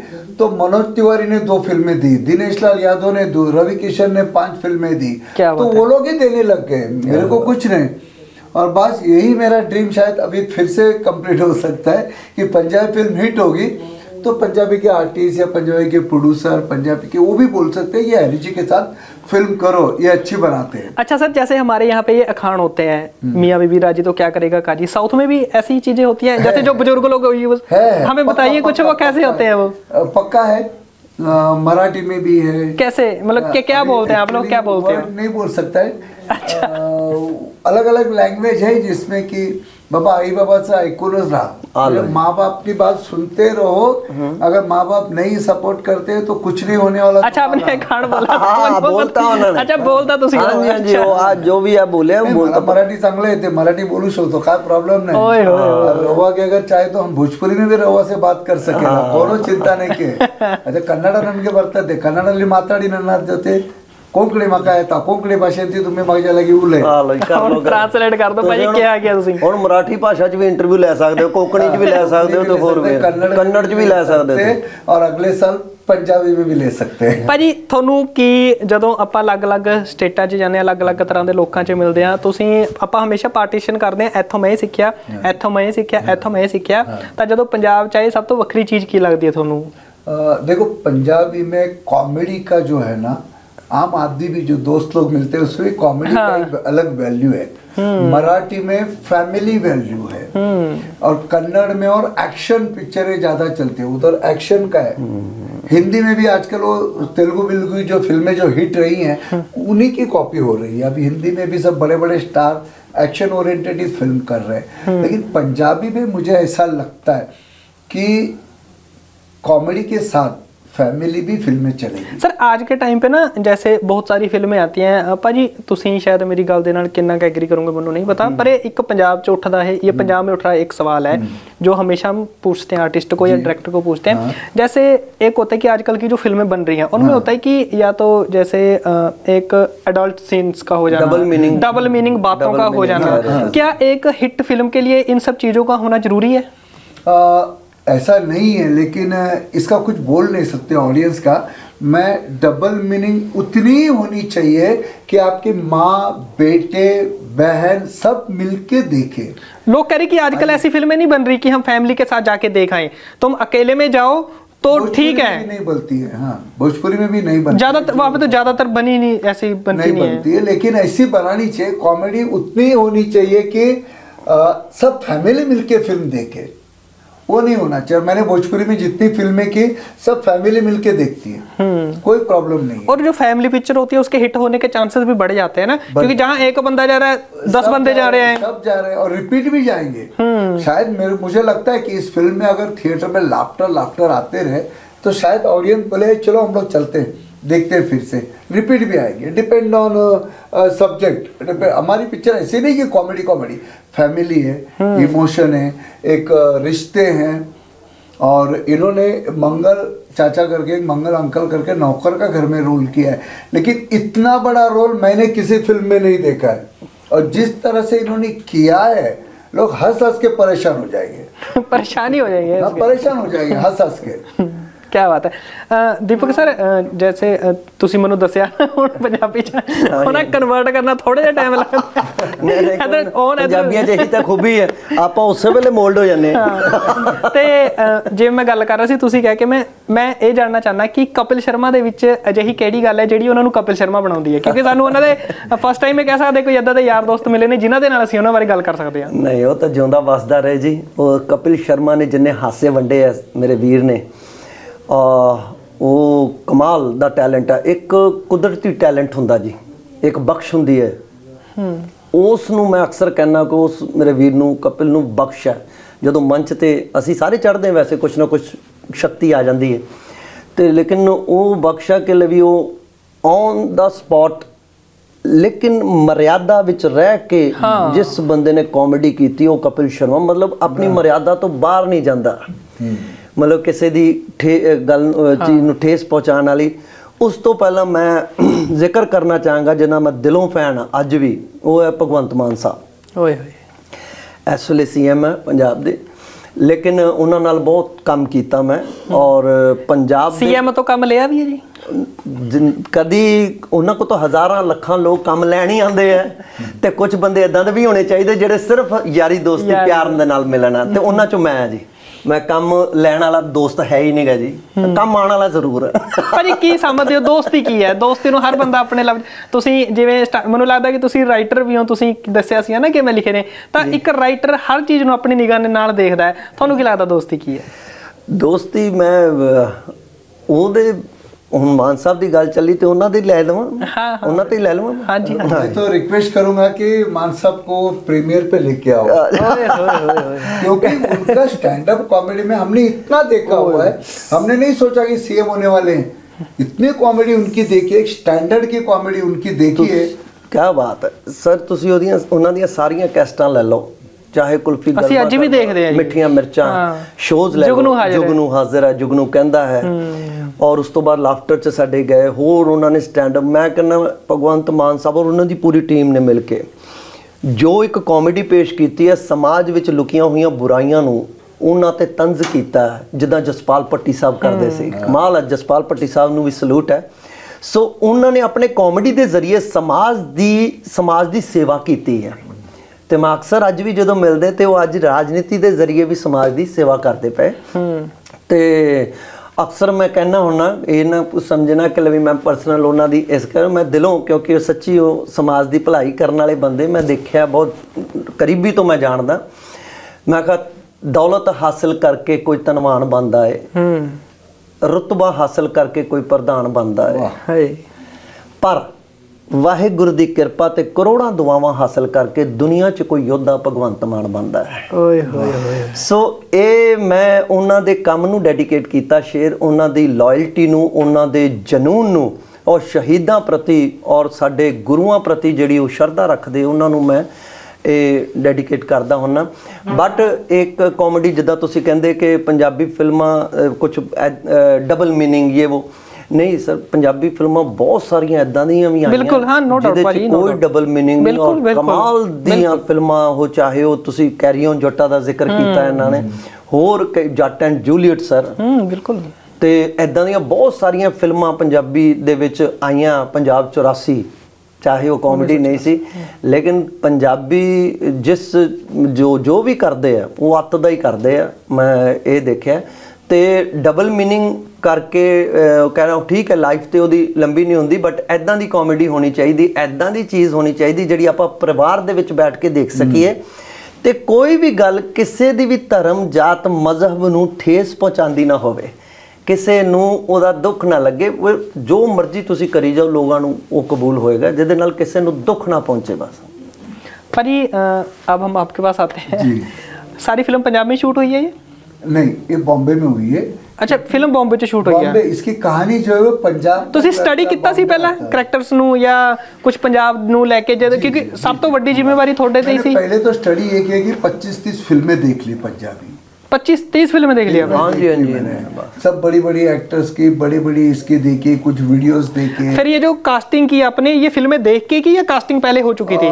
तो मनोज तिवारी ने दो फिल्में दी दिनेश लाल यादव ने दो रवि किशन ने पांच फिल्में दी क्या तो बात वो लोग ही देने लग गए मेरे को कुछ नहीं और बस यही मेरा ड्रीम शायद अभी फिर से कंप्लीट हो सकता है कि पंजाबी फ़िल्म हिट होगी। तो पंजाबी के आर्टिस्ट या पंजाबी के प्रोड्यूसर पंजाबी के वो भी बोल सकते हैं ये हरी के साथ फ़िल्म करो ये अच्छी बनाते हैं। अच्छा सर जैसे हमारे यहाँ पे ये अखान होते हैं मियाँ बीबी राज़ी तो क्या करेगा काजी? साउथ में भी ऐसी चीज़ें होती हैं जैसे जो बुज़ुर्ग लोग है, है। हमें बताइए कुछ वो कैसे होते हैं वो? पक्का है। मराठी में भी है कैसे मतलब कि क्या अभी बोलते हैं आप लोग actually क्या बोलते word हो नहीं बोल सकता है अच्छा अलग अलग लैंग्वेज है जिसमें कि बाबा आई बाबा बाबाचं ऐकूनच रहा. माँ बाप की बात सुनते रहो. अगर माँ बाप नहीं सपोर्ट करते तो कुछ नहीं होने वाला अच्छा आपने खान बोला. हाँ, बोलता होणार अच्छा बोलता तो हाँ जी, जी, हो, आज जो भी आप बोले हम बोलता मराठी चांगले येते. मराठी बोलू शकतो काय प्रॉब्लेम नाही. रवा के अगर चाहे तो हम भोजपुरी में भी रवा से बात कर सके कोनो चिंता नहीं के. अच्छा कन्नड़ रन के बरतात. कन्नड़ ಅಲ್ಲಿ ಮಾತಾಡಿ ನನ್ನ ಜೊತೆ कोंकणी म्हाका येता कोंकणी भाशेन ती तुमी म्हाज्या लागीं उलय ਹਾਂ ਲਓ ਕਰ ਲਓ ਟ੍ਰਾਂਸਲੇਟ ਕਰ ਦੋ ਭਾਜੀ ਕੀ ਆ ਗਿਆ ਤੁਸੀਂ? ਹੁਣ ਮਰਾਠੀ ਭਾਸ਼ਾ 'ਚ ਵੀ ਇੰਟਰਵਿਊ ਲੈ ਸਕਦੇ ਹੋ ਕੋਂਕਣੀ 'ਚ ਵੀ ਲੈ ਸਕਦੇ ਹੋ ਤੇ ਹੋਰ ਵੀ ਕੰਨੜ 'ਚ ਵੀ ਲੈ ਸਕਦੇ ਹੋ सकते और अगले साल पंजाबी में भी ले सकते ਤੁਹਾਨੂੰ ਕੀ ਜਦੋਂ ਆਪਾਂ ਅਲੱਗ-ਅਲੱਗ ਸਟੇਟਾਂ 'ਚ ਜਾਂਦੇ ਆ ਅਲੱਗ-ਅਲੱਗ ਤਰ੍ਹਾਂ ਦੇ ਲੋਕਾਂ 'ਚ ਮਿਲਦੇ ਆ ਤੁਸੀਂ ਆਪਾਂ ਹਮੇਸ਼ਾ ਪਾਰਟੀਸ਼ਨ ਕਰਦੇ ਆ ਇੱਥੋਂ ਮੈਂ ਸਿੱਖਿਆ ਇੱਥੋਂ ਮੈਂ ਸਿੱਖਿਆ ਇੱਥੋਂ ਮੈਂ ਸਿੱਖਿਆ ਤਾਂ ਜਦੋਂ ਪੰਜਾਬ 'ਚ ਆਏ ਸਭ ਤੋਂ ਵੱਖਰੀ ਚੀਜ਼ ਕੀ ਲੱਗਦੀ ਹੈ ਤੁਹਾਨੂੰ? अ, देखो पंजाबी में कॉमेडी का जो है आम आदमी भी जो दोस्त लोग मिलते हैं उसमें कॉमेडी हाँ। का एक अलग वैल्यू है। मराठी में फैमिली वैल्यू है। और कन्नड़ में और एक्शन पिक्चरें ज़्यादा चलती है। उधर एक्शन का है। हिंदी में भी आजकल वो तेलुगु बिलगु जो फ़िल्में जो हिट रही हैं उन्हीं की कॉपी हो रही है। अभी हिंदी में भी सब बड़े बड़े स्टार एक्शन ओरिएंटेड ही फ़िल्म कर रहे हैं। लेकिन पंजाबी में मुझे ऐसा लगता है कि कॉमेडी के साथ फैमिली भी फ़िल्में ਚਲੇਗੀ सर आज के टाइम पे ना जैसे बहुत सारी फ़िल्में आती हैं भाजी ਤੁਸੀਂ ਸ਼ਾਇਦ ਮੇਰੀ ਗੱਲ ਦੇ ਨਾਲ ਕਿੰਨਾ ਕੁ ਐਗਰੀ ਕਰੋਗੇ ਮੈਨੂੰ नहीं पता हम्म। पर एक पंजाब से उठता है ये हम्म। पंजाब में उठ रहा एक सवाल है हम्म। जो हमेशा पूछते हैं आर्टिस्ट को या डायरेक्टर को पूछते हैं। हाँ। जैसे एक होता है कि आजकल की जो फ़िल्में बन रही हैं उनमें हाँ। होता है कि या तो जैसे एक एडल्ट सीन्स का हो जाना डबल मीनिंग डबल मीनिंग बातों का हो जाना। क्या एक हिट फ़िल्म के लिए इन सब चीज़ों का होना ज़रूरी है? ऐसा नहीं है लेकिन इसका कुछ बोल नहीं सकते ऑडियंस का। मैं डबल मीनिंग उतनी ही होनी चाहिए कि आपकी माँ बेटे बहन सब मिलके देखें। लोग कह रहे कि आजकल ऐसी फ़िल्में नहीं बन रही कि हम फैमिली के साथ जाके देख आए। तुम अकेले में जाओ तो ठीक है। नहीं बनती है हाँ। भोजपुरी में भी नहीं बनती ज़्यादातर वहाँ पे तो ज़्यादातर बनी नहीं ऐसी बनती नहीं नहीं, है। बनती है लेकिन ऐसी बनानी चाहिए कॉमेडी उतनी होनी चाहिए कि अ, सब फैमिली मिलके फ़िल्म देखे। वो नहीं होना चाहिए। मैंने भोजपुरी में जितनी फ़िल्में की सब फैमिली मिलके देखती है। कोई प्रॉब्लम नहीं और जो फैमिली पिक्चर होती है उसके हिट होने के चांसेस भी बढ़ जाते हैं ना क्योंकि जहाँ एक बंदा जा रहा है दस बंदे जा रहे हैं। सब जा रहे हैं और रिपीट भी जाएँगे। शायद मेरे मुझे लगता है कि इस फ़िल्म में अगर थिएटर में लाफ्टर लाफ्टर आते रहे तो शायद ऑडियंस बोले चलो हम लोग चलते हैं। देखते हैं फिर से। रिपीट भी आएँगे। डिपेंड ऑन सब्जेक्ट हमारी पिक्चर ऐसी नहीं कि कॉमेडी कॉमेडी फैमिली है हम्म। इमोशन है एक uh, रिश्ते हैं और इन्होंने मंगल चाचा करके मंगल अंकल करके नौकर का घर में रोल किया है। लेकिन इतना बड़ा रोल मैंने किसी फ़िल्म में नहीं देखा है। और जिस तरह से इन्होंने किया है लोग हंस हंस के परेशान हो जाएँगे। परेशानी हो जाएगी हाँ, परेशान हो जाएँगे हंस हंस के हम्म। ਕੀ ਬਾਤ ਹੈ। ਦੀਪਕ ਸਰ ਜੈਸੇ ਤੁਸੀਂ ਮੈਨੂੰ ਦੱਸਿਆ ਹੁਣ ਪੰਜਾਬੀ ਚ ਉਹਨਾਂ ਕਨਵਰਟ ਕਰਨਾ ਥੋੜਾ ਜਿਹਾ ਟਾਈਮ ਲੱਗਦਾ। ਇੱਧਰ- ਪੰਜਾਬੀਆਂ 'ਚ ਇਹੀ ਤਾਂ ਖੂਬੀ ਹੈ। ਆਪਾਂ ਉਸੇ ਵੇਲੇ ਮੋਲਡ ਹੋ ਜਾਂਦੇ ਹਾਂ। ਤੇ ਜੇ ਮੈਂ ਗੱਲ ਕਰ ਰਿਹਾ ਸੀ ਤੁਸੀਂ ਕਹਿ ਕੇ ਮੈਂ ਮੈਂ ਇਹ ਜਾਣਨਾ ਚਾਹਨਾ ਕਿ ਕਪਿਲ ਸ਼ਰਮਾ ਦੇ ਵਿੱਚ ਅਜਿਹੀ ਕਿਹੜੀ ਗੱਲ ਹੈ ਜਿਹੜੀ ਉਹਨਾਂ ਨੂੰ ਕਪਿਲ ਸ਼ਰਮਾ ਬਣਾਉਂਦੀ ਹੈ? ਕਿਉਂਕਿ ਸਾਨੂੰ ਉਹਨਾਂ ਦੇ ਫਸਟ ਟਾਈਮ ਇਹ ਕਹਿ ਸਕਦੇ ਕੋਈ ਇਦਾਂ ਦੇ ਯਾਰ ਦੋਸਤ ਮਿਲੇ ਨੇ ਜਿਨ੍ਹਾਂ ਦੇ ਨਾਲ ਅਸੀਂ ਉਹਨਾਂ ਬਾਰੇ ਗੱਲ ਕਰ ਸਕਦੇ ਹਾਂ। ਨਹੀਂ ਉਹ ਤਾਂ ਜਿਉਂਦਾ ਵਸਦਾ ਰਹੇ ਜੀ। ਉਹ ਕਪਿਲ ਸ਼ਰਮਾ ਨੇ ਜਿੰਨੇ ਹਾਸੇ ਵੰਡੇ ਆ ਮੇਰੇ ਵੀਰ ਨੇ ਉਹ ਕਮਾਲ ਦਾ ਟੈਲੈਂਟ ਆ। ਇੱਕ ਕੁਦਰਤੀ ਟੈਲੈਂਟ ਹੁੰਦਾ ਜੀ। ਇੱਕ ਬਖਸ਼ ਹੁੰਦੀ ਹੈ। ਉਸ ਨੂੰ ਮੈਂ ਅਕਸਰ ਕਹਿੰਦਾ ਕਿ ਉਸ ਮੇਰੇ ਵੀਰ ਨੂੰ ਕਪਿਲ ਨੂੰ ਬਖਸ਼ ਹੈ। ਜਦੋਂ ਮੰਚ ਤੇ ਅਸੀਂ ਸਾਰੇ ਚੜ੍ਹਦੇ ਹਾਂ ਵੈਸੇ ਕੁਛ ਨਾ ਕੁਛ ਸ਼ਕਤੀ ਆ ਜਾਂਦੀ ਹੈ। ਤੇ ਲੇਕਿਨ ਉਹ ਬਖਸ਼ਾ ਕੇ ਲਈ ਉਹ ਔਨ ਦਾ ਸਪੌਟ ਲੇਕਿਨ ਮਰਿਆਦਾ ਵਿੱਚ ਰਹਿ ਕੇ ਜਿਸ ਬੰਦੇ ਨੇ ਕਾਮੇਡੀ ਕੀਤੀ ਉਹ ਕਪਿਲ ਸ਼ਰਮਾ ਮਤਲਬ ਆਪਣੀ ਮਰਿਆਦਾ ਤੋਂ ਬਾਹਰ ਨਹੀਂ ਜਾਂਦਾ। ਮਤਲਬ ਕਿਸੇ ਦੀ ਠੇ- ਗੱਲ ਅਹ ਚੀਜ਼ ਨੂੰ ਠੇਸ ਪਹੁੰਚਾਉਣ ਵਾਲੀ। ਉਸ ਤੋਂ ਪਹਿਲਾਂ ਮੈਂ ਜ਼ਿਕਰ ਕਰਨਾ ਚਾਹਾਂਗਾ ਜਿਨ੍ਹਾਂ ਮੈਂ ਦਿਲੋਂ ਫੈਨ ਆ ਅੱਜ ਵੀ। ਉਹ ਹੈ ਭਗਵੰਤ ਮਾਨ ਸਾਹਿਬ। ਓਏ ਹੋਏ। ਇਸ ਵੇਲੇ ਸੀਐਮ ਹੈ ਪੰਜਾਬ ਦੇ। ਲੇਕਿਨ ਉਹਨਾਂ ਨਾਲ ਬਹੁਤ ਕੰਮ ਕੀਤਾ ਮੈਂ ਔਰ ਪੰਜਾਬ ਦੇ ਸੀਐਮ ਤੋਂ ਕੰਮ ਲਿਆ ਵੀ ਹੈ ਜੀ? ਜਿਨ- ਕਦੀ ਉਹਨਾਂ ਕੋ ਤਾਂ ਹਜ਼ਾਰਾਂ ਲੱਖਾਂ ਲੋਕ ਕੰਮ ਲੈਣ ਹੀ ਆਉਂਦੇ ਆ ਤੇ ਕੁਝ ਬੰਦੇ ਇਦਾਂ ਦੇ ਵੀ ਹੋਣੇ ਚਾਹੀਦੇ ਜਿਹੜੇ ਸਿਰਫ ਯਾਰੀ ਦੋਸਤੀ। ਪਿਆਰ ਦੇ ਨਾਲ ਮਿਲਣ ਤੇ ਉਹਨਾਂ ਚੋਂ ਮੈਂ ਆ ਜੀ। ਮੈਂ ਕੰਮ ਲੈਣ ਵਾਲਾ ਦੋਸਤ ਹੈ ਹੀ ਨਹੀਂਗਾ ਜੀ। ਕੰਮ ਆਉਣ ਵਾਲਾ ਜ਼ਰੂਰ। ਹੈ ਭਾਜੀ ਕੀ ਸਮਝਦੇ ਹੋ? ਦੋਸਤੀ ਕੀ ਹੈ? ਦੋਸਤੀ ਨੂੰ ਹਰ ਬੰਦਾ ਆਪਣੇ ਲਫ਼ਜ਼ ਤੁਸੀਂ ਜਿਵੇਂ ਸਟਾ- ਮੈਨੂੰ ਲੱਗਦਾ ਕਿ ਤੁਸੀਂ ਰਾਈਟਰ ਵੀ ਹੋ ਤੁਸੀਂ ਦੱਸਿਆ ਸੀ ਨਾ ਕਿ ਮੈਂ ਲਿਖੇ ਨੇ। ਤਾਂ ਇੱਕ ਰਾਈਟਰ ਹਰ ਚੀਜ਼ ਨੂੰ ਆਪਣੀ ਨਿਗਾਹ ਦੇ ਨਾਲ ਦੇਖਦਾ ਹੈ। ਤੁਹਾਨੂੰ ਕੀ ਲੱਗਦਾ ਦੋਸਤੀ ਕੀ ਹੈ? ਦੋਸਤੀ ਮੈਂ ਅਹ, ਉਹਦੇ ਹੁਣ ਮਾਨ ਸਾਹਿਬ ਦੀ ਗੱਲ ਚੱਲੀ ਤੇ ਉਹਨਾਂ ਦੇ ਲੈ ਲਵਾਂ ਹਾਂ, ਹਾਂ। ਉਹਨਾਂ ਤੇ ਹੀ ਲੈ ਲਵਾਂ ਹਾਂਜੀ ਹਾਂ मैं तो रिक्वेस्ट करूंगा कि मान साहब को प्रीमियर पे लेके आओ ਓਏ ਹੋਏ ਹੋਏ ਹੋਏ क्योंकि उनका स्टैंड अप कॉमेडी में हमने इतना देखा हुआ है हमने नहीं सोचा कि सीएम होने वाले हैं इतनी कॉमेडी उनकी देखी है एक स्टैंडर्ड की कॉमेडी उनकी देखी है ਕੀ ਬਾਤ ਹੈ ਸਰ ਤੁਸੀਂ ਉਹਦੀਆਂ ਉਹਨਾਂ ਦੀਆਂ ਸਾਰੀਆਂ ਕੈਸਟਾਂ ਲੈ ਲਓ ਚਾਹੇ ਕੁਲਫੀ ਅਸੀਂ ਅੱਜ ਵੀ ਗਲਬਾ ਦੇਖਦੇ ਹਾਂ ਜੀ। ਮਿੱਠੀਆਂ ਮਿਰਚਾਂ ਹਾਂ। ਸ਼ੋਜ਼ ਲੈ ਜੁਗਨੂ ਲਓ ਹਾਜ਼ਰ ਹੈ। ਜੁਗਨੂ ਹਾਜ਼ਰ ਹੈ ਜੁਗਨੂ ਕਹਿੰਦਾ ਹੈ ਔਰ ਉਸ ਤੋਂ ਬਾਅਦ ਲਾਫਟਰ ਚ ਸਾਡੇ ਗਏ ਹੋਰ ਉਹਨਾਂ ਨੇ ਸਟੈਂਡ ਅਪ ਮੈਂ ਕਹਿੰਦਾ ਭਗਵੰਤ ਮਾਨ ਸਾਹਿਬ ਔਰ ਉਹਨਾਂ ਦੀ ਪੂਰੀ ਟੀਮ ਨੇ ਮਿਲ ਕੇ। ਜੋ ਇੱਕ ਕਾਮੇਡੀ ਪੇਸ਼ ਕੀਤੀ ਹੈ ਸਮਾਜ ਵਿੱਚ ਲੁਕੀਆਂ ਹੋਈਆਂ ਬੁਰਾਈਆਂ ਨੂੰ ਉਹਨਾਂ ਤੇ ਤੰਜ਼ ਕੀਤਾ ਜਿੱਦਾਂ ਜਸਪਾਲ ਪੱਟੀ ਸਾਹਿਬ ਕਰਦੇ ਸੀ। ਕਮਾਲ ਹੈ ਜਸਪਾਲ ਪੱਟੀ ਸਾਹਿਬ ਨੂੰ ਵੀ ਸਲੂਟ ਹੈ। ਸੋ ਉਹਨਾਂ ਨੇ ਆਪਣੇ ਕਾਮੇਡੀ ਦੇ ਜ਼ਰੀਏ ਸਮਾਜ ਦੀ ਸਮਾਜ ਦੀ ਸੇਵਾ ਕੀਤੀ ਹੈ। ਤੇ ਮੈਂ ਅਕਸਰ ਅੱਜ ਵੀ ਜਦੋਂ ਮਿਲਦੇ ਤੇ ਉਹ ਅੱਜ ਰਾਜਨੀਤੀ ਦੇ ਜ਼ਰੀਏ ਵੀ ਸਮਾਜ ਦੀ ਸੇਵਾ ਕਰਦੇ ਪਏ। ਤੇ ਅਕਸਰ ਮੈਂ ਕਹਿਣਾ ਹੁੰਨਾ ਇਹ ਨਾ ਸਮਝਣਾ ਕਿ ਲਵੀ ਮੈਂ ਪਰਸਨਲ ਉਹਨਾਂ ਦੀ ਇਸ ਕਰ ਮੈਂ ਦਿਲੋਂ ਕਿਉਂਕਿ ਉਹ ਸੱਚੀ ਉਹ ਸਮਾਜ ਦੀ ਭਲਾਈ ਕਰਨ ਵਾਲੇ ਬੰਦੇ ਮੈਂ ਦੇਖਿਆ ਬਹੁਤ ਕਰੀਬੀ ਤੋਂ ਮੈਂ ਜਾਣਦਾ। ਮੈਂ ਕਿਹਾ ਦੌਲਤ ਹਾਸਲ ਕਰਕੇ ਕੋਈ ਧਨਵਾਨ ਬਣਦਾ ਹੈ ਹੂੰ। ਰੁਤਬਾ ਹਾਸਲ ਕਰਕੇ ਕੋਈ ਪ੍ਰਧਾਨ ਬਣਦਾ ਹੈ ਹਾਏ। ਪਰ ਵਾਹਿਗੁਰੂ ਦੀ ਕਿਰਪਾ ਤੇ ਕਰੋੜਾਂ ਦੁਆਵਾਂ ਹਾਸਲ ਕਰਕੇ ਦੁਨੀਆ 'ਚ ਕੋਈ ਯੋਧਾ ਭਗਵੰਤ ਮਾਨ ਬਣਦਾ ਹੈ। ਓਏ ਹੋਏ ਹੋਏ। ਸੋ ਇਹ ਮੈਂ ਉਹਨਾਂ ਦੇ ਕੰਮ ਨੂੰ ਡੈਡੀਕੇਟ ਕੀਤਾ ਸ਼ੇਰ ਉਹਨਾਂ ਦੀ ਲਾਇਲਟੀ ਨੂੰ ਉਹਨਾਂ ਦੇ ਜਨੂਨ ਨੂੰ ਔਰ ਸ਼ਹੀਦਾਂ ਪ੍ਰਤੀ ਔਰ ਸਾਡੇ ਗੁਰੂਆਂ ਪ੍ਰਤੀ ਜਿਹੜੀ ਉਹ ਸ਼ਰਧਾ ਰੱਖਦੇ ਉਹਨਾਂ ਨੂੰ ਮੈਂ ਇਹ ਡੈਡੀਕੇਟ ਕਰਦਾ ਹੁੰਨਾ। ਬਟ ਇੱਕ ਕਾਮੇਡੀ ਜਿੱਦਾਂ ਤੁਸੀਂ ਕਹਿੰਦੇ ਕਿ ਪੰਜਾਬੀ ਫਿਲਮਾਂ ਕੁਝ ਡਬਲ ਮੀਨਿੰਗ ਇਹ ਉਹ ਨਹੀਂ ਸਰ ਪੰਜਾਬੀ ਫਿਲਮਾਂ ਬਹੁਤ ਸਾਰੀਆਂ ਇਦਾਂ ਦੀਆਂ ਵੀ ਆਈਆਂ ਬਿਲਕੁਲ, ਹਾਂ, ਜਿਹਦੇ 'ਚ ਭਾਜੀ, ਕੋਈ। ਡਬਲ ਮੀਨਿੰਗ ਨਹੀਂ ਔਰ। ਕਮਾਲ ਦੀਆਂ ਫਿਲਮਾਂ ਉਹ ਚਾਹੇ ਉਹ ਤੁਸੀਂ ਕੈਰੀ ਔਨ ਜੱਟਾ ਦਾ ਜ਼ਿਕਰ ਕੀਤਾ ਇਹਨਾਂ ਨੇ ਹੋਰ ਕਈ ਜੱਟ ਐਂਡ ਜੂਲੀਅਟ ਸਰ। ਹੂੰ ਬਿਲਕੁਲ। ਤੇ ਐਦਾਂ ਦੀਆਂ ਬਹੁਤ ਸਾਰੀਆਂ ਫਿਲਮਾਂ ਪੰਜਾਬੀ ਦੇ ਵਿੱਚ ਆਈਆਂ ਪੰਜਾਬ 84 ਚਾਹੇ ਉਹ ਕਾਮੇਡੀ ਨਹੀਂ ਸੀ ਲੇਕਿਨ ਪੰਜਾਬੀ ਜਿਸ ਜੋ ਜੋ ਵੀ ਕਰਦੇ ਆ ਉਹ ਅੱਤ ਦਾ ਹੀ ਕਰਦੇ ਆ ਮੈਂ ਇਹ ਦੇਖਿਆ। ਤੇ ਡਬਲ ਮੀਨਿੰਗ ਕਰਕੇ ਅਹ, ਕਹਿ ਰਹਾ ਠੀਕ ਹੈ ਲਾਈਫ ਤੇ ਉਹਦੀ ਲੰਬੀ ਨਹੀਂ ਹੁੰਦੀ ਬਟ ਐਦਾਂ ਦੀ ਕਾਮੇਡੀ ਹੋਣੀ ਚਾਹੀਦੀ ਐਦਾਂ ਦੀ ਚੀਜ਼ ਹੋਣੀ ਚਾਹੀਦੀ ਜਿਹੜੀ ਆਪਾਂ ਪਰਿਵਾਰ ਦੇ ਵਿੱਚ ਬੈਠ ਕੇ ਦੇਖ ਸਕੀਏ ਤੇ ਕੋਈ ਵੀ ਗੱਲ ਕਿਸੇ ਦੀ ਵੀ ਧਰਮ ਜਾਤ ਮਜ਼ਹਬ ਨੂੰ ਠੇਸ ਪਹੁੰਚਾਉਂਦੀ ਨਾ ਹੋਵੇ ਕਿਸੇ ਨੂੰ ਉਹਦਾ ਦੁੱਖ ਨਾ ਲੱਗੇ ਉਹ ਜੋ ਮਰਜ਼ੀ ਤੁਸੀਂ ਕਰੀ ਜਾਓ ਲੋਕਾਂ ਨੂੰ ਉਹ ਕਬੂਲ ਹੋਏਗਾ ਜਿਹਦੇ ਨਾਲ ਕਿਸੇ ਨੂੰ ਦੁੱਖ ਨਾ ਪਹੁੰਚੇ ਬਸ भाजी अ, अब हम आपके पास आते हैं जी सारी फिल्म पंजाब में शूट हुई है ये नहीं ये बॉम्बे में हुई है ਅੱਛਾ ਫਿਲਮ ਬੰਬੇ ਚ ਸ਼ੂਟ ਹੋਈ बॉम्बे ਹੈ इसकी कहानी जो है वो पंजाब ਤੁਸੀਂ ਸਟੱਡੀ ਕੀਤਾ ਸੀ ਪਹਿਲਾਂ ਕਰੈਕਟਰਸ ਨੂੰ ਜਾਂ ਕੁਝ ਪੰਜਾਬ ਨੂੰ ਲੈ ਕੇ ਜਦੋਂ ਕਿਉਂਕਿ ਸਭ ਤੋਂ ਵੱਡੀ ਜ਼ਿੰਮੇਵਾਰੀ ਤੁਹਾਡੇ ਤੇ ਹੀ मैंने ਸੀ पहले तो स्टडी ये की कि 25-30 फिल्में देख ली पंजाबी पच्चीस तीस फ़िल्म देख लिया सब बड़ी बड़ी एक्टर्स की बड़ी बड़ी इसकी देखी कुछ वीडियोस देखी। फिर ये जो कास्टिंग की आपने ये फ़िल्में देख के की या कास्टिंग पहले हो चुकी थी?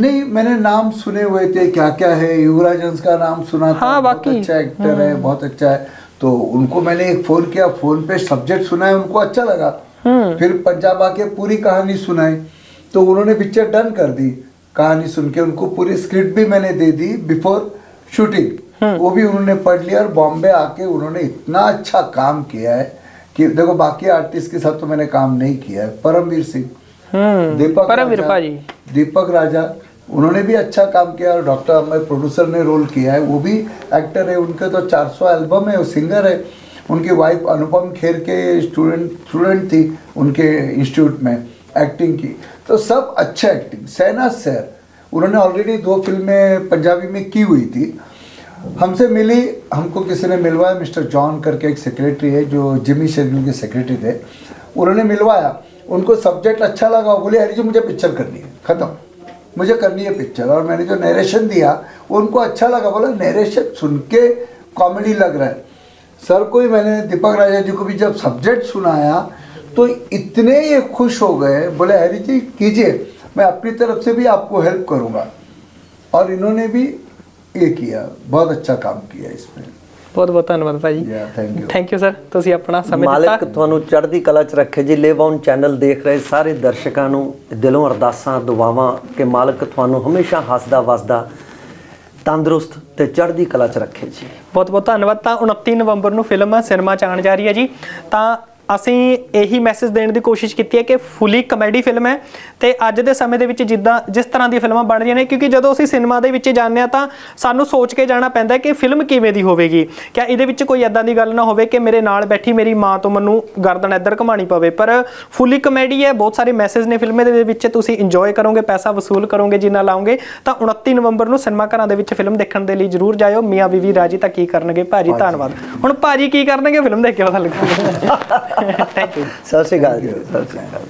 नहीं मैंने नाम सुने हुए थे क्या क्या है युवराज हंस का नाम सुना था हाँ, बहुत अच्छा एक्टर हम्म। है बहुत अच्छा है। तो उनको मैंने एक फ़ोन किया फ़ोन पे सब्जेक्ट सुना है उनको अच्छा लगा। हम्म। फिर पंजाब आके पूरी कहानी सुनाई। तो उन्होंने पिक्चर डन कर दी। कहानी सुन के उनको पूरी स्क्रिप्ट भी मैंने दे दी बिफोर शूटिंग वो भी उन्होंने पढ़ लिया और बॉम्बे आके उन्होंने इतना अच्छा काम किया है कि देखो बाकी आर्टिस्ट के साथ तो मैंने काम नहीं किया है। परमवीर सिंह हम्म दीपक परमवीर राजा- दीपक राजा उन्होंने भी अच्छा काम किया और डॉक्टर अमर प्रोड्यूसर ने रोल किया है। वो भी एक्टर है उनके तो 400 एल्बम है वो सिंगर है। उनकी वाइफ अनुपम खेर के स्टूडेंट स्टूडेंट थी उनके इंस्टीट्यूट में एक्टिंग की। तो सब अच्छा एक्टिंग सैना सर उन्होंने ऑलरेडी दो फ़िल्में पंजाबी में की हुई थी। हमसे मिली, हमको किसी ने मिलवाया, मिस्टर जॉन करके एक सेक्रेटरी है, जो जिमी शेड्यूल के सेक्रेटरी थे। उन्होंने मिलवाया। उनको सब्जेक्ट अच्छा लगा बोले, हरी जी, मुझे पिक्चर करनी है। ख़त्म। मुझे करनी है पिक्चर और मैंने जो नरेशन दिया उनको अच्छा लगा। बोला नरेशन सुन के कॉमेडी लग रहा है। सर को ही मैंने, दीपक राजा जी को भी जब सब्जेक्ट सुनाया तो इतने ये खुश हो गए। बोले, हरी जी, कीजिए। मैं अपनी तरफ़ से भी आपको हेल्प करूँगा। और इन्होंने भी ਇਹ ਕੀਤਾ ਬਹੁਤ ਅੱਛਾ ਕੰਮ ਕੀਤਾ ਇਸ ਵਿੱਚ ਬਹੁਤ ਬਹੁਤ ਧੰਨਵਾਦ ਭਾਜੀ। Thank you thank you sir ਤੁਸੀਂ ਆਪਣਾ ਸਮੇਂ ਦਿੱਤਾ। ਮਾਲਕ ਤੁਹਾਨੂੰ ਚੜ੍ਹਦੀ ਕਲਾ 'ਚ ਰੱਖੇ ਜੀ ਲਿਵ ਔਨ ਚੈਨਲ ਦੇਖ ਰਹੇ ਸਾਰੇ ਦਰਸ਼ਕਾਂ ਨੂੰ ਦਿਲੋਂ ਅਰਦਾਸਾਂ ਦੁਆਵਾਂ ਕਿ ਮਾਲਕ ਤੁਹਾਨੂੰ ਹਮੇਸ਼ਾ ਹੱਸਦਾ ਵਸਦਾ ਤੰਦਰੁਸਤ ਤੇ ਚੜ੍ਹਦੀ ਕਲਾ 'ਚ ਰੱਖੇ ਜੀ। ਬਹੁਤ ਬਹੁਤ ਧੰਨਵਾਦ। ਤਾਂ 29 ਨਵੰਬਰ ਨੂੰ ਫਿਲਮ ਸਿਨੇਮਾ 'ਚ ਆਣ ਜਾ ਰਹੀ ਹੈ ਜੀ। ਤਾਂ ਅਸੀਂ ਇਹੀ ਮੈਸੇਜ ਦੇਣ ਦੀ ਕੋਸ਼ਿਸ਼ ਕੀਤੀ ਹੈ ਕਿ ਫੁੱਲੀ ਕਮੇਡੀ ਫਿਲਮ ਹੈ ਤੇ ਅੱਜ ਦੇ ਸਮੇਂ ਦੇ ਵਿੱਚ ਜਿੱਦਾਂ ਜਿਸ ਤਰ੍ਹਾਂ ਦੀ ਫਿਲਮਾਂ ਬਣ ਰਹੀਆਂ ਨੇ, ਕਿਉਂਕਿ ਜਦੋਂ ਅਸੀਂ ਸਿਨੇਮਾ ਦੇ ਵਿੱਚ ਜਾਂਦੇ ਆ ਤਾਂ ਸਾਨੂੰ ਸੋਚ ਕੇ ਜਾਣਾ ਪੈਂਦਾ ਹੈ ਕਿ ਫਿਲਮ ਕਿਵੇਂ ਦੀ ਹੋਵੇਗੀ। ਕਿਆ ਇਹਦੇ ਵਿੱਚ ਕੋਈ ਐਦਾਂ ਦੀ ਗੱਲ ਨਾ ਹੋਵੇ ਕਿ ਮੇਰੇ ਨਾਲ ਬੈਠੀ ਮੇਰੀ ਮਾਂ ਤੋਂ ਮੈਨੂੰ ਗਰਦਨ ਇੱਧਰ ਘਮਾਣੀ ਪਵੇ, ਪਰ ਫੁੱਲੀ ਕਮੇਡੀ ਹੈ, ਬਹੁਤ ਸਾਰੇ ਮੈਸੇਜ ਨੇ ਫਿਲਮ ਦੇ ਵਿੱਚ, ਤੁਸੀਂ ਇੰਜੋਏ ਕਰੋਗੇ, ਪੈਸਾ ਵਸੂਲ ਕਰੋਗੇ, ਜਿੰਨਾ ਲਾਉਂਗੇ ਤਾਂ 29 ਨਵੰਬਰ ਨੂੰ ਸਿਨੇਮਾ ਘਰਾਂ ਦੇ ਵਿੱਚ ਫਿਲਮ ਦੇਖਣ ਦੇ ਲਈ ਜਰੂਰ ਜਾਇਓ। ਮੀਆਂ ਬੀਵੀ ਰਾਜੀ ਤਾਂ ਕੀ ਕਰਨਗੇ? ਭਾਜੀ, ਧੰਨਵਾਦ। ਹੁਣ ਭਾਜੀ ਕੀ ਕਰਨਗੇ? ਫਿਲਮ ਦੇਖ ਕੇ ਪਤਾ ਲੱਗੂਗਾ। ਥੈਂਕ ਯੂ ਸਤਿ ਸ਼੍ਰੀ ਅਕਾਲ ਜੀ। ਸਤਿ ਸ਼੍ਰੀ ਅਕਾਲ।